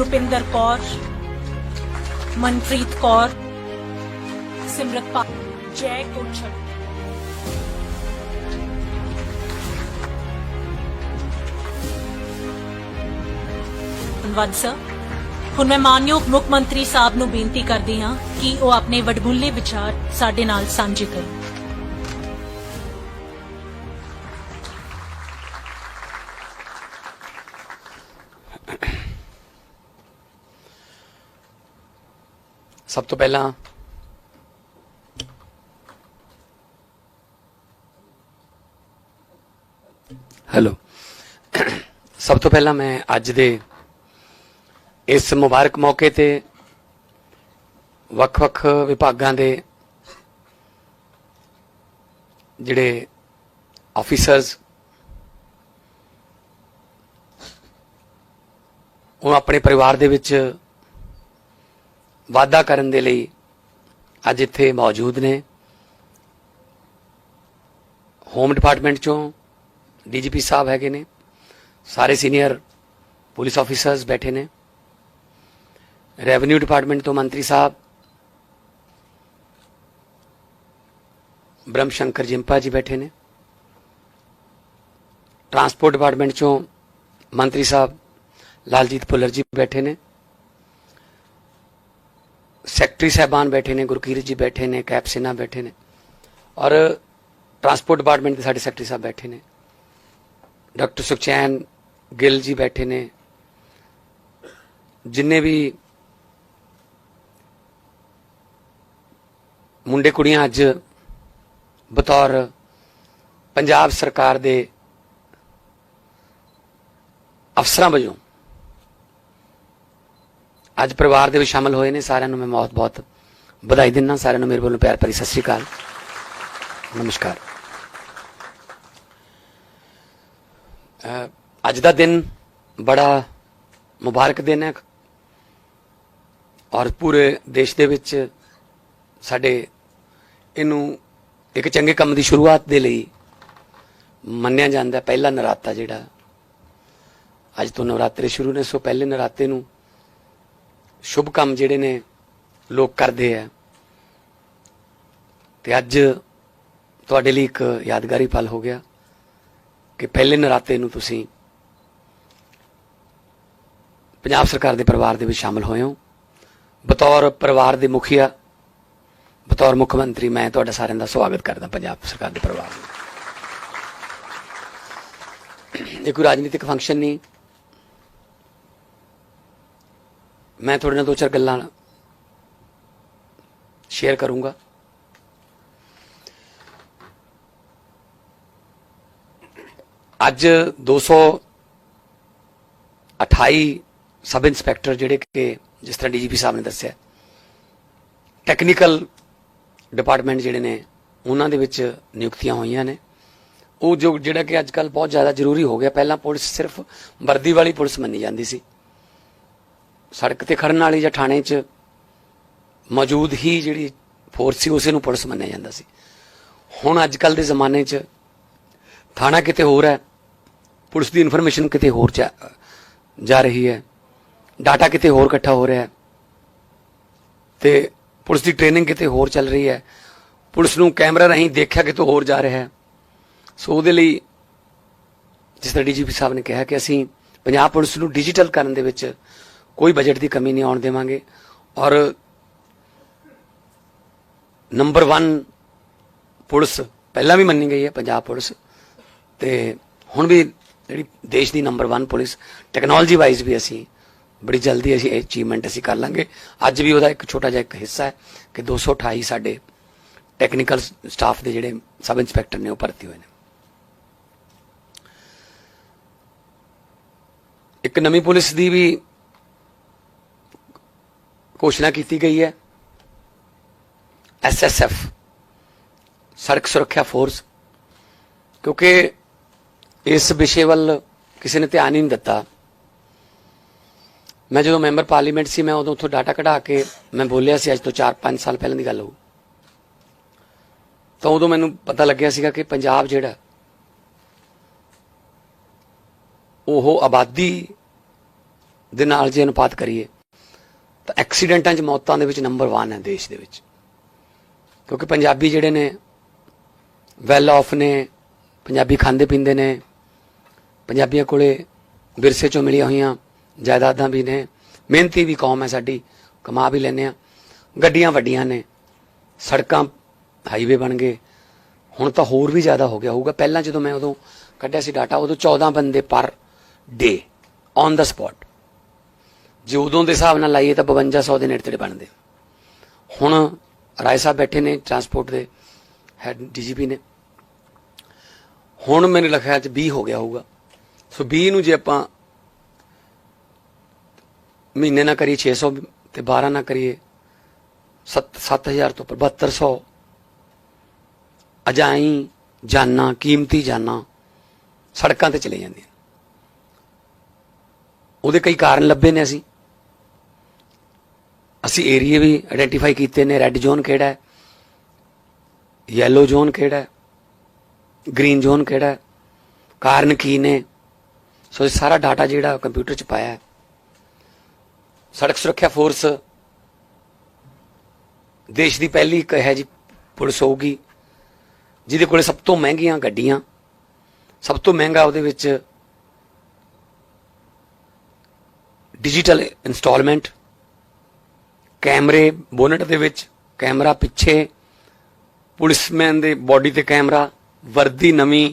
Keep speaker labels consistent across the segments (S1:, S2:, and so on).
S1: ਰੁਪਿੰਦਰ ਕੌਰ, ਮਨਪ੍ਰੀਤ ਕੌਰ ਸਿਮਰਤਪਾਲ ਜੈ ਕੋਛਲ ਧੰਨਵਾਦ, ਸਰ। ਹੁਣ ਮੈਂ ਮਾਨਯੋਗ ਮੁੱਖ ਮੰਤਰੀ ਸਾਹਿਬ ਨੂੰ ਬੇਨਤੀ ਕਰਦੀ ਹਾਂ ਕਿ ਉਹ ਆਪਣੇ ਵਡਬੁੱਲੇ ਵਿਚਾਰ ਸਾਡੇ ਨਾਲ ਸਾਂਝੇ ਕਰਨ।
S2: ਸਭ ਤੋਂ ਪਹਿਲਾਂ ਹੈਲੋ ਸਭ ਤੋਂ ਪਹਿਲਾਂ ਮੈਂ ਅੱਜ ਦੇ ਇਸ ਮੁਬਾਰਕ ਮੌਕੇ ਤੇ ਵੱਖ-ਵੱਖ ਵਿਭਾਗਾਂ ਦੇ ਜਿਹੜੇ ਆਫੀਸਰਸ ਉਹ ਆਪਣੇ ਪਰਿਵਾਰ ਦੇ ਵਿੱਚ ਵਾਅਦਾ ਕਰਨ ਦੇ ਲਈ ਅੱਜ ਇੱਥੇ ਮੌਜੂਦ ਨੇ। ਹੋਮ ਡਿਪਾਰਟਮੈਂਟ ਚੋਂ ਡੀਜੀਪੀ ਸਾਹਿਬ ਹੈਗੇ ਨੇ। ਸਾਰੇ ਸੀਨੀਅਰ ਪੁਲਿਸ ਆਫੀਸਰਸ ਬੈਠੇ ਨੇ। ਰੈਵਨਿਊ ਡਿਪਾਰਟਮੈਂਟ ਤੋਂ ਮੰਤਰੀ ਸਾਹਿਬ, ਬ੍ਰਹਮ ਸ਼ੰਕਰ ਜਿੰਪਾ ਜੀ ਬੈਠੇ ਨੇ। ਟਰਾਂਸਪੋਰਟ ਡਿਪਾਰਟਮੈਂਟ ਚੋਂ ਮੰਤਰੀ ਸਾਹਿਬ ਲਾਲਜੀਤ ਭੁੱਲਰ ਜੀ ਬੈਠੇ ਨੇ। ਸੈਕਟਰੀ ਸਾਹਿਬਾਨ ਬੈਠੇ ਨੇ, ਗੁਰਕੀਰਤ ਜੀ ਬੈਠੇ ਨੇ, ਕੈਪ ਸਿਨਾ ਬੈਠੇ ਨੇ ਔਰ ਟਰਾਂਸਪੋਰਟ ਡਿਪਾਰਟਮੈਂਟ ਦੇ ਸਾਡੇ ਸੈਕਟਰੀ ਸਾਹਿਬ ਬੈਠੇ ਨੇ। ਡਾਕਟਰ ਸੁਖਚੈਨ ਗਿੱਲ ਜੀ ਬੈਠੇ ਨੇ। ਜਿੰਨੇ ਵੀ ਮੁੰਡੇ ਕੁੜੀਆਂ ਅੱਜ ਬਤੌਰ ਪੰਜਾਬ ਸਰਕਾਰ ਦੇ ਅਫਸਰਾਂ ਵਜੋਂ ਅੱਜ ਪਰਿਵਾਰ ਦੇ ਵਿੱਚ ਸ਼ਾਮਲ ਹੋਏ ਨੇ ਸਾਰਿਆਂ ਨੂੰ ਮੈਂ ਬਹੁਤ ਬਹੁਤ ਵਧਾਈ ਦਿੰਦਾ, ਸਾਰਿਆਂ ਨੂੰ ਮੇਰੇ ਵੱਲੋਂ ਪਿਆਰ ਭਰੀ ਸਤਿ ਸ਼੍ਰੀ ਅਕਾਲ। ਨਮਸਕਾਰ। ਅੱਜ ਦਾ ਦਿਨ ਬੜਾ ਮੁਬਾਰਕ ਦਿਨ ਹੈ ਔਰ ਪੂਰੇ ਦੇਸ਼ ਦੇ ਵਿੱਚ ਸਾਡੇ ਇਹਨੂੰ ਇੱਕ ਚੰਗੇ ਕੰਮ ਦੀ ਸ਼ੁਰੂਆਤ ਦੇ ਲਈ ਮੰਨਿਆ ਜਾਂਦਾ ਪਹਿਲਾ ਨਰਾਤਾ ਜਿਹੜਾ ਅੱਜ ਤੋਂ ਨਵਰਾਤਰੇ ਸ਼ੁਰੂ ਨੇ, ਸੋ ਪਹਿਲੇ ਨਰਾਤੇ ਨੂੰ ਸ਼ੁਭ ਕੰਮ ਜਿਹੜੇ ਨੇ ਲੋਕ ਕਰਦੇ ਆ। ਤੇ ਅੱਜ ਤੁਹਾਡੇ ਲਈ ਇੱਕ ਯਾਦਗਾਰੀ ਪਲ ਹੋ ਗਿਆ ਕਿ ਪਹਿਲੇ ਨਰਾਤੇ ਨੂੰ ਤੁਸੀਂ ਪੰਜਾਬ ਸਰਕਾਰ ਦੇ ਪਰਿਵਾਰ ਦੇ ਵਿੱਚ ਸ਼ਾਮਲ ਹੋਏ ਹੋ। ਬਤੌਰ ਪਰਿਵਾਰ ਦੇ ਮੁਖੀਆ, ਬਤੌਰ ਮੁੱਖ ਮੰਤਰੀ ਮੈਂ ਤੁਹਾਡਾ ਸਾਰਿਆਂ ਦਾ ਸਵਾਗਤ ਕਰਦਾ ਪੰਜਾਬ ਸਰਕਾਰ ਦੇ ਪਰਿਵਾਰ ਨੂੰ। ਇਹ ਕੋਈ ਰਾਜਨੀਤਿਕ ਫੰਕਸ਼ਨ ਨਹੀਂ। ਮੈਂ ਤੁਹਾਡੇ ਨਾਲ ਦੋ ਚਾਰ ਗੱਲਾਂ ਸ਼ੇਅਰ ਕਰੂੰਗਾ। ਅੱਜ 228 ਸਬ ਇੰਸਪੈਕਟਰ ਜਿਹੜੇ ਕਿ ਜਿਸ ਤਰ੍ਹਾਂ ਡੀਜੀਪੀ ਸਾਹਿਬ ਨੇ ਦੱਸਿਆ ਟੈਕਨੀਕਲ ਡਿਪਾਰਟਮੈਂਟ ਜਿਹੜੇ ਨੇ, ਉਹਨਾਂ ਦੇ ਵਿੱਚ ਨਿਯੁਕਤੀਆਂ ਹੋਈਆਂ ਨੇ। ਉਹ ਜੋ ਜਿਹੜਾ ਕਿ ਅੱਜ ਕੱਲ ਬਹੁਤ ਜ਼ਿਆਦਾ ਜ਼ਰੂਰੀ ਹੋ ਗਿਆ। ਪਹਿਲਾਂ ਪੁਲਿਸ ਸਿਰਫ ਵਰਦੀ ਵਾਲੀ ਪੁਲਿਸ ਮੰਨੀ ਜਾਂਦੀ ਸੀ। ਸੜਕ ਤੇ ਖੜਨ ਵਾਲੀ ਜਾਂ ਥਾਣੇ 'ਚ ਮੌਜੂਦ ਹੀ ਜਿਹੜੀ ਫੋਰਸ ਸੀ, ਉਸੇ ਨੂੰ ਪੁਲਿਸ ਮੰਨਿਆ ਜਾਂਦਾ ਸੀ। ਹੁਣ ਅੱਜ ਕੱਲ ਦੇ ਜ਼ਮਾਨੇ 'ਚ ਥਾਣਾ ਕਿਤੇ ਹੋਰ ਹੈ, ਪੁਲਿਸ ਦੀ ਇਨਫੋਰਮੇਸ਼ਨ ਕਿਤੇ ਹੋਰ ਜਾ ਜਾ ਰਹੀ ਹੈ ਡਾਟਾ ਕਿਤੇ ਹੋਰ ਇਕੱਠਾ ਹੋ ਰਿਹਾ ਹੈ ਤੇ ਪੁਲਿਸ ਦੀ ਟ੍ਰੇਨਿੰਗ ਕਿਤੇ ਹੋਰ ਚੱਲ ਰਹੀ ਹੈ, ਪੁਲਿਸ ਨੂੰ ਕੈਮਰਾ ਰਾਹੀਂ ਦੇਖਿਆ ਕਿਤੇ ਹੋਰ ਜਾ ਰਿਹਾ ਹੈ। ਸੋ ਉਹਦੇ ਲਈ ਜਿਸ ਤਰ੍ਹਾਂ ਡੀਜੀਪੀ ਸਾਹਿਬ ਨੇ ਕਿਹਾ ਕਿ ਅਸੀਂ ਪੰਜਾਬ ਪੁਲਿਸ ਨੂੰ ਡਿਜੀਟਲ ਕਰਨ ਦੇ ਵਿੱਚ ਕੋਈ ਬਜਟ ਦੀ ਕਮੀ ਨਹੀਂ ਆਉਣ ਦੇਵਾਂਗੇ। ਔਰ ਨੰਬਰ 1 ਪੁਲਿਸ ਪਹਿਲਾਂ ਵੀ ਮੰਨੀ ਗਈ ਹੈ, ਪੰਜਾਬ ਪੁਲਿਸ। ਤੇ ਹੁਣ ਵੀ ਜਿਹੜੀ ਦੇਸ਼ ਦੀ ਨੰਬਰ 1 ਪੁਲਿਸ ਟੈਕਨੋਲੋਜੀ ਵਾਈਜ਼ ਵੀ ਅਸੀਂ ਬੜੀ ਜਲਦੀ ਅਸੀਂ ਇਹ ਅਚੀਵਮੈਂਟ ਅਸੀਂ ਕਰ ਲਾਂਗੇ। ਅੱਜ ਵੀ ਉਹਦਾ ਇੱਕ ਛੋਟਾ ਜਿਹਾ ਇੱਕ ਹਿੱਸਾ ਹੈ ਕਿ 228 ਸਾਡੇ ਟੈਕਨੀਕਲ ਸਟਾਫ ਦੇ ਜਿਹੜੇ ਸਬ ਇੰਸਪੈਕਟਰ ਨੇ ਉਹ ਭਰਤੀ ਹੋਏ ਨੇ। ਇੱਕ ਨਵੀਂ ਪੁਲਿਸ ਦੀ ਵੀ ਘੋਸ਼ਣਾ ਕੀਤੀ ਗਈ ਹੈ। ਐਸਐਸਐਫ ਸੜਕ ਸੁਰੱਖਿਆ ਫੋਰਸ, ਕਿਉਂਕਿ ਇਸ ਵਿਸ਼ੇ ਵੱਲ ਕਿਸੇ ਨੇ ਧਿਆਨ ਹੀ ਨਹੀਂ ਦਿੱਤਾ। ਮੈਂ ਜਦੋਂ ਮੈਂਬਰ ਪਾਰਲੀਮੈਂਟ ਸੀ, ਮੈਂ ਉਦੋਂ ਉੱਥੋਂ ਡਾਟਾ ਕਢਾ ਕੇ ਮੈਂ ਬੋਲਿਆ ਸੀ, ਅੱਜ ਤੋਂ 4-5 ਸਾਲ ਪਹਿਲਾਂ ਦੀ ਗੱਲ ਹੋਊ। ਤਾਂ ਉਦੋਂ ਮੈਨੂੰ ਪਤਾ ਲੱਗਿਆ ਸੀਗਾ ਕਿ ਪੰਜਾਬ ਜਿਹੜਾ, ਉਹ ਆਬਾਦੀ ਦੇ ਨਾਲ ਜੇ ਅਨੁਪਾਤ ਕਰੀਏ ਤਾਂ ਐਕਸੀਡੈਂਟਾਂ 'ਚ ਮੌਤਾਂ ਦੇ ਵਿੱਚ ਨੰਬਰ 1 ਹੈ ਦੇਸ਼ ਦੇ ਵਿੱਚ। ਕਿਉਂਕਿ ਪੰਜਾਬੀ ਜਿਹੜੇ ਨੇ ਵੈਲ ਆਫ ਨੇ, ਪੰਜਾਬੀ ਖਾਂਦੇ ਪੀਂਦੇ ਨੇ, ਪੰਜਾਬੀਆਂ ਕੋਲੇ ਵਿਰਸੇ ਚੋਂ ਮਿਲੀਆਂ ਹੋਈਆਂ ਜਾਇਦਾਦਾਂ ਵੀ ਨੇ, ਮਿਹਨਤੀ ਵੀ ਕੌਮ ਹੈ ਸਾਡੀ, ਕਮਾ ਵੀ ਲੈਂਦੇ ਆ ਗੱਡੀਆਂ ਵੱਡੀਆਂ ਨੇ, ਸੜਕਾਂ ਹਾਈਵੇ ਬਣ ਗਏ। ਹੁਣ ਤਾਂ ਹੋਰ ਵੀ ਜ਼ਿਆਦਾ ਹੋ ਗਿਆ ਹੋਊਗਾ। ਪਹਿਲਾਂ ਜਦੋਂ ਮੈਂ ਉਦੋਂ ਕੱਢਿਆ ਸੀ ਡਾਟਾ ਉਦੋਂ 14 ਬੰਦੇ ਪਰ ਡੇ ਔਨ ਦਾ ਸਪੌਟ ਜੇ ਉਦੋਂ ਦੇ ਹਿਸਾਬ ਨਾਲ ਲਾਈਏ ਤਾਂ 5200 ਦੇ ਨੇੜੇ ਤੇੜੇ ਬਣਦੇ। ਹੁਣ ਰਾਏ ਸਾਹਿਬ ਬੈਠੇ ਨੇ ਟਰਾਂਸਪੋਰਟ ਦੇ ਹੈਡ ਡੀਜੀਪੀ ਨੇ। ਹੁਣ ਮੈਨੂੰ ਲੱਗਿਆ 'ਚ 20 ਹੋ ਗਿਆ ਹੋਊਗਾ। ਸੋ 20 ਨੂੰ ਜੇ ਆਪਾਂ ਮਹੀਨੇ ਨਾ ਕਰੀਏ 600 ਤੇ 12 ਨਾ ਕਰੀਏ 7 7000 ਤੋਂ ਉੱਪਰ 7200 ਅਜਾਈ ਜਾਨਾਂ, ਕੀਮਤੀ ਜਾਨਾਂ ਸੜਕਾਂ ਤੇ ਚਲੇ ਜਾਂਦੀਆਂ ਉਹਦੇ ਕਈ ਕਾਰਨ ਲੱਭੇ ਨੇ ਅਸੀਂ। ਅਸੀਂ ਏਰੀਏ ਵੀ ਆਇਡੈਂਟੀਫਾਈ ਕੀਤੇ ਨੇ ਰੈੱਡ ਜ਼ੋਨ ਕਿਹੜਾ ਹੈ? ਯੈਲੋ ਜ਼ੋਨ ਕਿਹੜਾ ਹੈ? ਗ੍ਰੀਨ ਜ਼ੋਨ ਕਿਹੜਾ ਹੈ? ਕਾਰਨ ਕੀ ਨੇ? ਸੋ ਇਹ ਸਾਰਾ ਡਾਟਾ ਜਿਹੜਾ ਕੰਪਿਊਟਰ 'ਚ ਪਾਇਆ ਹੈ। ਸੜਕ ਸੁਰੱਖਿਆ ਫੋਰਸ ਦੇਸ਼ ਦੀ ਪਹਿਲੀ ਇੱਕ ਹੈ ਜੀ ਪੁਲਿਸ ਹੋਊਗੀ, ਜਿਹਦੇ ਕੋਲੇ ਸਭ ਤੋਂ ਮਹਿੰਗੀਆਂ ਗੱਡੀਆਂ, ਸਭ ਤੋਂ ਮਹਿੰਗਾ ਉਹਦੇ ਵਿੱਚ ਡਿਜੀਟਲ ਇਨਸਟਾਲਮੈਂਟ ਕੈਮਰੇ, ਬੋਨਟ ਦੇ ਵਿੱਚ ਕੈਮਰਾ ਪਿੱਛੇ, ਪੁਲਿਸਮੈਨ ਦੇ ਬਾਡੀ ਤੇ ਕੈਮਰਾ, ਵਰਦੀ ਨਵੀਂ,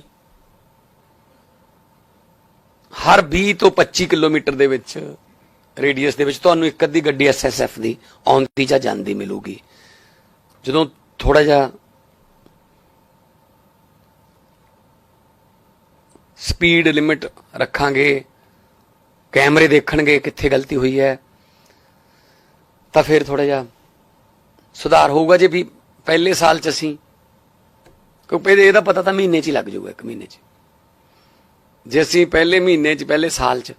S2: ਹਰ 20 ਤੋਂ 25 ਕਿਲੋਮੀਟਰ ਦੇ ਵਿੱਚ ਰੇਡੀਅਸ ਦੇ ਵਿੱਚ ਤੁਹਾਨੂੰ ਇੱਕ ਅੱਧੀ ਗੱਡੀ ਐਸਐਸਐਫ ਦੀ ਆਉਂਦੀ ਜਾਂ ਜਾਂਦੀ ਮਿਲੂਗੀ। ਜਦੋਂ ਥੋੜਾ ਜਿਹਾ ਸਪੀਡ ਲਿਮਿਟ ਰੱਖਾਂਗੇ, ਕੈਮਰੇ ਦੇਖਣਗੇ ਕਿੱਥੇ ਗਲਤੀ ਹੋਈ ਹੈ ਤਾਂ ਫਿਰ ਥੋੜਾ ਜਿਹਾ ਸੁਧਾਰ ਹੋਊਗਾ ਜੇ ਵੀ ਪਹਿਲੇ ਸਾਲ ਚ ਅਸੀਂ, ਕਿਉਂਕਿ ਇਹਦਾ- ਪਤਾ ਤਾਂ ਮਹੀਨੇ 'ਚ ਹੀ ਲੱਗ ਜਾਊਗਾ, ਇੱਕ ਮਹੀਨੇ 'ਚ। ਜੇ ਅਸੀਂ ਪਹਿਲੇ ਮਹੀਨੇ 'ਚ, ਪਹਿਲੇ ਸਾਲ 'ਚ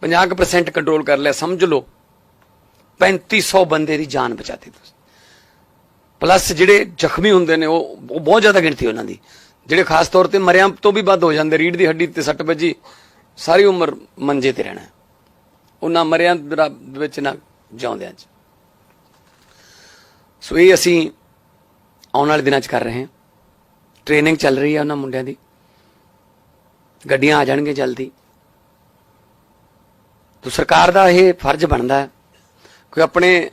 S2: 50% ਕੰਟਰੋਲ ਕਰ ਲਿਆ, ਸਮਝ ਲਓ 3500 ਬੰਦੇ ਦੀ ਜਾਨ ਬਚਾਤੀ ਤੁਸੀਂ। ਪਲੱਸ ਜਿਹੜੇ ਜ਼ਖਮੀ ਹੁੰਦੇ ਨੇ, ਉਹ ਉਹ ਬਹੁਤ ਜ਼ਿਆਦਾ ਗਿਣਤੀ ਉਹਨਾਂ ਦੀ। ਜਿਹੜੇ ਖਾਸ ਤੌਰ ਤੇ ਮਰਿਆਂ ਤੋਂ ਵੀ ਵੱਧ ਹੋ ਜਾਂਦੇ ਰੀੜ ਦੀ ਹੱਡੀ ਤੇ ਸੱਟ ਵੱਜੀ, ਸਾਰੀ ਉਮਰ ਮੰਜੇ ਤੇ ਰਹਿਣਾ। ਹੈ। ਉਹ ਨਾ ਮਰਿਆਂ ਦਾ ਵਿੱਚ ਨਾ ਜਿਉਂਦਿਆਂ 'ਚ। ਸੋ ਇਹ ਅਸੀਂ ਆਉਣ ਵਾਲੇ ਦਿਨਾਂ 'ਚ ਕਰ ਰਹੇ ਹਾਂ। ਟ੍ਰੇਨਿੰਗ ਚੱਲ ਰਹੀ ਹੈ ਉਹਨਾਂ ਮੁੰਡਿਆਂ ਦੀ। ਗੱਡੀਆਂ ਆ ਜਾਣਗੀਆਂ ਜਲਦੀ। ਤਾਂ ਸਰਕਾਰ ਦਾ ਇਹ ਫਰਜ਼ ਬਣਦਾ ਹੈ ਕਿ ਆਪਣੇ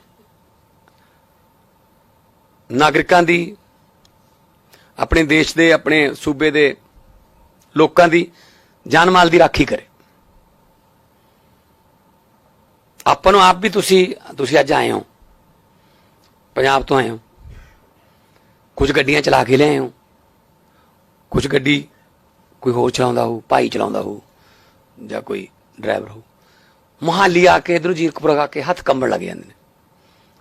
S2: ਨਾਗਰਿਕਾਂ ਦੀ, ਆਪਣੇ ਦੇਸ਼ ਦੇ, ਆਪਣੇ ਸੂਬੇ ਦੇ ਲੋਕਾਂ ਦੀ ਜਾਨ ਮਾਲ ਦੀ ਰਾਖੀ ਕਰੇ। ਆਪਾਂ ਨੂੰ ਆਪ ਵੀ ਤੁਸੀਂ ਤੁਸੀਂ ਅੱਜ ਆਏ ਹੋ। ਪੰਜਾਬ ਤੋਂ ਆਏ ਹੋ। ਕੁਝ ਗੱਡੀਆਂ ਚਲਾ ਕੇ ਲਿਆਏ ਹੋ। ਕੁਝ ਗੱਡੀ ਕੋਈ ਹੋਰ ਚਲਾਉਂਦਾ ਹੋ ਭਾਈ ਚਲਾਉਂਦਾ ਹੋ ਜਾਂ ਕੋਈ ਡਰਾਈਵਰ ਹੋ ਮੁਹਾਲੀ ਆ ਕੇ ਇਧਰੋਂ ਜੀਰਕਪੁਰ ਆ ਕੇ ਹੱਥ ਕੰਬਣ ਲੱਗ ਜਾਂਦੇ ਨੇ।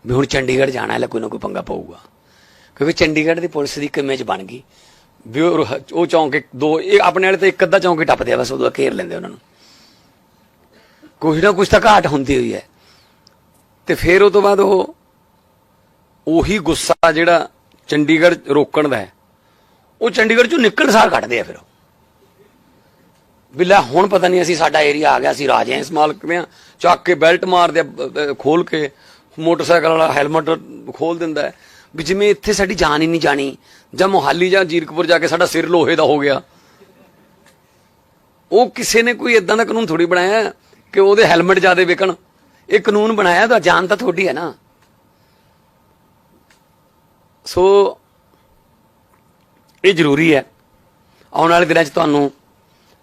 S2: ਵੀ ਹੁਣ ਚੰਡੀਗੜ੍ਹ ਜਾਣਾ ਹੈ, ਲੈ ਕੋਈ ਨਾ ਕੋਈ ਪੰਗਾ ਪਊਗਾ। ਕਿਉਂਕਿ ਚੰਡੀਗੜ੍ਹ ਦੀ ਪੁਲਿਸ ਦੀ ਕਿਮੇਜ ਬਣ ਗਈ। ਵੀ ਉਹ ਰਹ- ਚੌਂਕ ਦੋ ਇਹ ਆਪਣੇ ਵਾਲੇ ਤੇ ਇੱਕ ਅੱਧਾ ਚੌਂਕੇ ਟੱਪਦੇ ਆ ਬਸ, ਉਦੋਂ ਘੇਰ ਲੈਂਦੇ ਉਹਨਾਂ ਨੂੰ। ਕੁਛ ਨਾ ਕੁਛ ਤਾਂ ਘਾਟ ਹੁੰਦੀ ਹੋਈ ਹੈ। ਤੇ ਫਿਰ ਉਹ ਤੋਂ ਬਾਅਦ ਉਹ ਉਹੀ ਗੁੱਸਾ ਜਿਹੜਾ ਚੰਡੀਗੜ੍ਹ ਰੋਕਣ ਦਾ ਹੈ ਉਹ ਚੰਡੀਗੜ੍ਹ ਚੋਂ ਨਿਕਲ ਸਾਰ ਕੱਢਦੇ ਆ ਫਿਰ ਉਹ। ਵੀ ਲੈ ਹੁਣ ਪਤਾ ਨਹੀਂ ਅਸੀਂ ਸਾਡਾ ਏਰੀਆ ਆ ਗਿਆ ਅਸੀਂ ਰਾਜੇ ਹਾਂ ਇਸ ਮਾਲਕ ਦੇ ਆ ਚੱਕ ਕੇ ਬੈਲਟ ਮਾਰਦੇ ਆ, ਖੋਲ ਕੇ ਮੋਟਰਸਾਈਕਲ ਵਾਲਾ ਹੈਲਮਟ ਖੋਲ ਦਿੰਦਾ ਵੀ ਜਿਵੇਂ ਇੱਥੇ ਸਾਡੀ ਜਾਨ ਹੀ ਨਹੀਂ ਜਾਣੀ ਜਾਂ ਮੁਹਾਲੀ ਜਾਂ ਜੀਰਕਪੁਰ ਜਾ ਕੇ ਸਾਡਾ ਸਿਰ ਲੋਹੇ ਦਾ ਹੋ ਗਿਆ। ਉਹ ਕਿਸੇ ਨੇ ਕੋਈ ਇਦਾਂ ਦਾ ਕਾਨੂੰਨ ਥੋੜੀ ਬਣਾਇਆ ਕਿ ਉਹਦੇ ਹੈਲਮਟ ਜ਼ਿਆਦੇ ਵਿਕਣ। ਇਹ ਕਾਨੂੰਨ ਬਣਾਇਆ ਤਾਂ ਜਾਨ ਤਾਂ ਤੁਹਾਡੀ ਹੈ ਨਾ। ਸੋ, ਇਹ ਜ਼ਰੂਰੀ ਹੈ। ਆਉਣ ਵਾਲੇ ਦਿਨਾਂ 'ਚ ਤੁਹਾਨੂੰ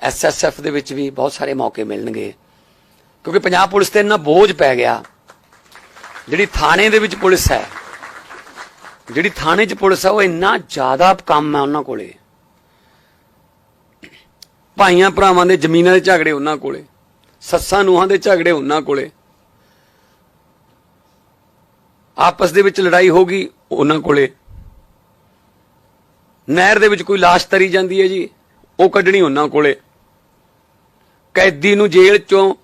S2: ਐਸਐਸਐਫ ਦੇ ਵਿੱਚ ਵੀ ਬਹੁਤ ਸਾਰੇ ਮੌਕੇ ਮਿਲਣਗੇ। ਕਿਉਂਕਿ ਪੰਜਾਬ ਪੁਲਿਸ ਤੇ ਇੰਨਾ ਬੋਝ ਪੈ ਗਿਆ। ਜਿਹੜੀ ਥਾਣੇ ਦੇ ਵਿੱਚ ਪੁਲਿਸ ਹੈ, ਜਿਹੜੀ ਥਾਣੇ 'ਚ ਪੁਲਿਸ ਹੈ, ਉਹ ਇੰਨਾ ਜ਼ਿਆਦਾ ਕੰਮ ਹੈ ਉਹਨਾਂ ਕੋਲੇ। ਭਾਈਆਂ ਭਰਾਵਾਂ ਦੇ ਜ਼ਮੀਨਾਂ ਦੇ ਝਗੜੇ ਉਹਨਾਂ ਕੋਲੇ। ਸੱਸਾਂ ਨੂੰਹਾਂ ਦੇ ਝਗੜੇ ਉਹਨਾਂ ਕੋਲੇ। ਆਪਸ ਦੇ ਵਿੱਚ ਲੜਾਈ ਹੋ ਗਈ ਉਹਨਾਂ ਕੋਲੇ। ਨਹਿਰ ਦੇ ਵਿੱਚ ਕੋਈ ਲਾਸ਼ ਤਰੀ ਜਾਂਦੀ ਹੈ ਜੀ, ਉਹ ਕੱਢਣੀ ਉਹਨਾਂ ਕੋਲੇ। ਕੈਦੀ ਨੂੰ ਜੇਲ੍ਹ ਚੋਂ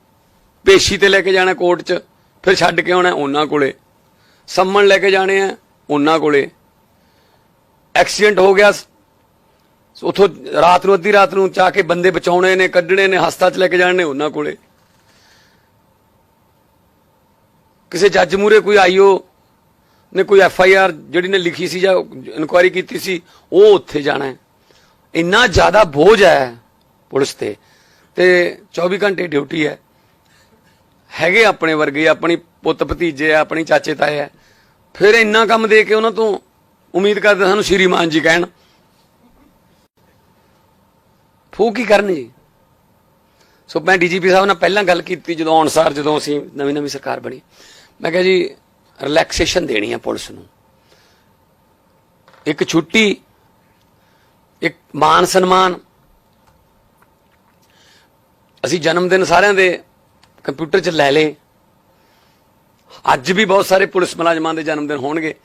S2: ਪੇਸ਼ੀ ਤੇ ਲੈ ਕੇ ਜਾਣਾ ਕੋਰਟ 'ਚ, ਫਿਰ ਛੱਡ ਕੇ ਆਉਣਾ ਉਹਨਾਂ ਕੋਲੇ। ਸੰਮਣ ਲੈ ਕੇ ਜਾਣੇ ਆ ਉਹਨਾਂ ਕੋਲੇ। ਐਕਸੀਡੈਂਟ ਹੋ ਗਿਆ। ਉਥੋਂ ਰਾਤ ਨੂੰ, ਅੱਧੀ ਰਾਤ ਨੂੰ ਚਾ ਕੇ ਬੰਦੇ ਬਚਾਉਣੇ ਨੇ, ਕੱਢਣੇ ਨੇ, ਹਸਪਤਾਲ 'ਚ ਲੈ ਕੇ ਜਾਣੇ ਨੇ ਉਹਨਾਂ ਕੋਲੇ। ਕਿਸੇ ਜੱਜ ਮੂਰੇ ਕੋਈ ਆਈਓ ਨੇ ਕੋਈ ਐਫ ਆਈ ਆਰ ਜਿਹੜੀ ਨੇ ਲਿਖੀ ਸੀ ਜਾਂ ਇਨਕੁਆਇਰੀ ਕੀਤੀ ਸੀ, ਉਹ ਉੱਥੇ ਜਾਣਾ ਹੈ। ਇੰਨਾ ਜ਼ਿਆਦਾ ਬੋਝ ਹੈ ਪੁਲਿਸ ਤੇ। ਤੇ 24 ਘੰਟੇ ਡਿਊਟੀ ਹੈ। ਹੈਗੇ ਆਪਣੇ ਵਰਗੇ, ਆਪਣੀ ਪੁੱਤ ਭਤੀਜੇ ਆ ਆਪਣੀ ਚਾਚੇ ਤਾਏ ਆ ਫਿਰ ਇੰਨਾ ਕੰਮ ਦੇ ਕੇ ਉਹਨਾਂ ਤੋਂ ਉਮੀਦ ਕਰਦੇ ਸਾਨੂੰ ਸ਼੍ਰੀਮਾਨ ਜੀ ਕਹਿਣ। ਫੂ ਕੀ ਕਰਨ ਜੀ? ਸੋ ਮੈਂ ਡੀਜੀਪੀ ਸਾਹਿਬ ਨਾਲ ਪਹਿਲਾਂ ਗੱਲ ਕੀਤੀ, ਜਦੋਂ ਆਉਣ ਜਦੋਂ ਅਸੀਂ ਨਵੀਂ ਨਵੀਂ ਸਰਕਾਰ ਬਣੀ। ਮੈਂ ਕਿਹਾ ਜੀ ਰਿਲੈਕਸੇਸ਼ਨ ਦੇਣੀ ਹੈ ਪੁਲਿਸ ਨੂੰ। ਇੱਕ ਛੁੱਟੀ, ਇੱਕ ਮਾਨ ਸਨਮਾਨ। ਅਸੀਂ ਜਨਮ ਦਿਨ ਸਾਰਿਆਂ ਦੇ ਕੰਪਿਊਟਰ 'ਚ ਲੈ ਲਏ। ਅੱਜ ਵੀ ਬਹੁਤ ਸਾਰੇ ਪੁਲਿਸ ਮੁਲਾਜ਼ਮਾਂ ਦੇ ਜਨਮ ਦਿਨ ਹੋਣਗੇ।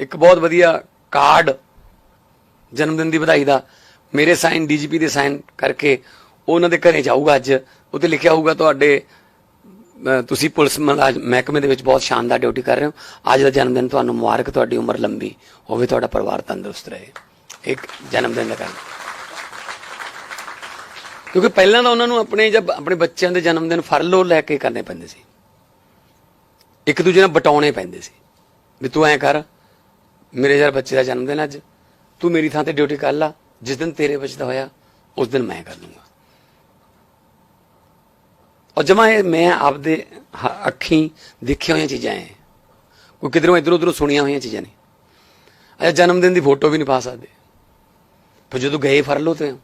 S2: ਇੱਕ ਬਹੁਤ ਵਧੀਆ ਕਾਰਡ ਜਨਮ ਦਿਨ ਦੀ ਵਧਾਈ ਦਾ। ਮੇਰੇ ਸਾਈਨ ਡੀਜੀਪੀ ਦੇ ਸਾਈਨ ਕਰਕੇ ਉਹਨਾਂ ਦੇ ਘਰੇ ਜਾਊਗਾ ਅੱਜ। ਉੱਤੇ ਲਿਖਿਆ ਹੋਊਗਾ ਤੁਹਾਡੇ ਤੁਸੀਂ ਪੁਲਿਸ ਮਹਿਕਮੇ ਦੇ ਵਿੱਚ ਬਹੁਤ ਸ਼ਾਨਦਾਰ ਡਿਊਟੀ ਕਰ ਰਹੇ ਹੋ। ਅੱਜ ਦਾ ਜਨਮ ਦਿਨ ਤੁਹਾਨੂੰ ਮੁਬਾਰਕ, ਤੁਹਾਡੀ ਉਮਰ ਲੰਬੀ ਹੋਵੇ ਤੁਹਾਡਾ ਪਰਿਵਾਰ ਤੰਦਰੁਸਤ ਰਹੇ। ਇੱਕ ਜਨਮ ਦਿਨ ਦਾ ਕਰਨ ਕਿਉਂਕਿ ਪਹਿਲਾਂ ਤਾਂ ਉਹਨਾਂ ਨੂੰ ਆਪਣੇ ਜਦ ਆਪਣੇ ਬੱਚਿਆਂ ਦੇ ਜਨਮ ਦਿਨ ਫਰਲੋ ਲੈ ਕੇ ਕਰਨੇ ਪੈਂਦੇ ਸੀ। ਇੱਕ ਦੂਜੇ ਨਾਲ ਬਟਾਉਣੇ ਪੈਂਦੇ ਸੀ। ਵੀ ਤੂੰ ਐ ਕਰ, ਮੇਰੇ ਯਾਰ ਬੱਚੇ ਦਾ ਜਨਮ ਦਿਨ ਅੱਜ, ਤੂੰ ਮੇਰੀ ਥਾਂ ਤੇ ਡਿਊਟੀ ਕਰ ਲਾ, ਜਿਸ ਦਿਨ ਤੇਰੇ ਬੱਚੇ ਦਾ ਹੋਇਆ, ਉਸ ਦਿਨ ਮੈਂ ਕਰ ਲੂੰਗਾ। ਔਰ ਜਮਾ ਇਹ ਮੈਂ ਆਪਦੇ ਹ- ਅੱਖੀਂ ਦੇਖੀਆਂ ਹੋਈਆਂ ਚੀਜ਼ਾਂ ਐ। ਕੋਈ ਕਿਧਰੋਂ ਇਧਰੋਂ ਉਧਰੋਂ ਸੁਣੀਆਂ ਹੋਈਆਂ ਚੀਜ਼ਾਂ ਨੇ। ਅਜਾ ਜਨਮ ਦਿਨ ਦੀ ਫੋਟੋ ਵੀ ਨਹੀਂ ਪਾ ਸਕਦੇ। ਫਿਰ ਜਦੋਂ ਗਏ ਫਰਲੋ ਤੇ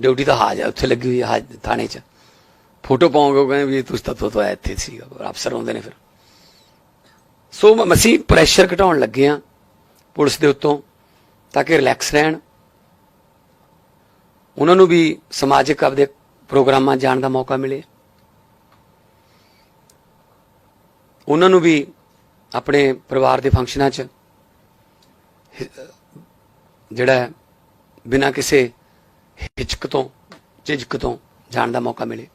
S2: ਡਿਊਟੀ ਤਾਂ ਹਾਜ ਉੱਥੇ ਲੱਗੀ ਹੋਈ ਹਾਜ ਥਾਣੇ 'ਚ। ਫੋਟੋ ਪਾਉਂਗੇ, ਉਹ ਕਹਿੰਦੇ ਵੀ ਤੁਸੀਂ ਤਾਂ ਤੋਂ ਤੋਂ ਇੱਥੇ ਸੀਗਾ ਅਫਸਰ ਆਉਂਦੇ ਨੇ ਫਿਰ। ਸੋ ਅਸੀਂ ਪ੍ਰੈਸ਼ਰ ਘਟਾਉਣ ਲੱਗੇ ਆ ਪੁਲਿਸ ਦੇ ਉੱਤੋਂ, ਤਾਂ ਕਿ ਰਿਲੈਕਸ ਰਹਿਣ। ਉਹਨਾਂ ਨੂੰ ਵੀ ਸਮਾਜਿਕ ਆਪਦੇ ਪ੍ਰੋਗਰਾਮਾਂ ਜਾਣ ਦਾ ਮੌਕਾ ਮਿਲੇ। ਉਹਨਾਂ ਨੂੰ ਵੀ ਆਪਣੇ ਪਰਿਵਾਰ ਦੇ ਫੰਕਸ਼ਨਾਂ 'ਚ, ਜਿਹੜਾ ਬਿਨਾਂ ਕਿਸੇ ਹਿਚਕ ਤੋਂ, ਝਿਜਕ ਤੋਂ ਜਾਣ ਦਾ ਮੌਕਾ ਮਿਲੇ।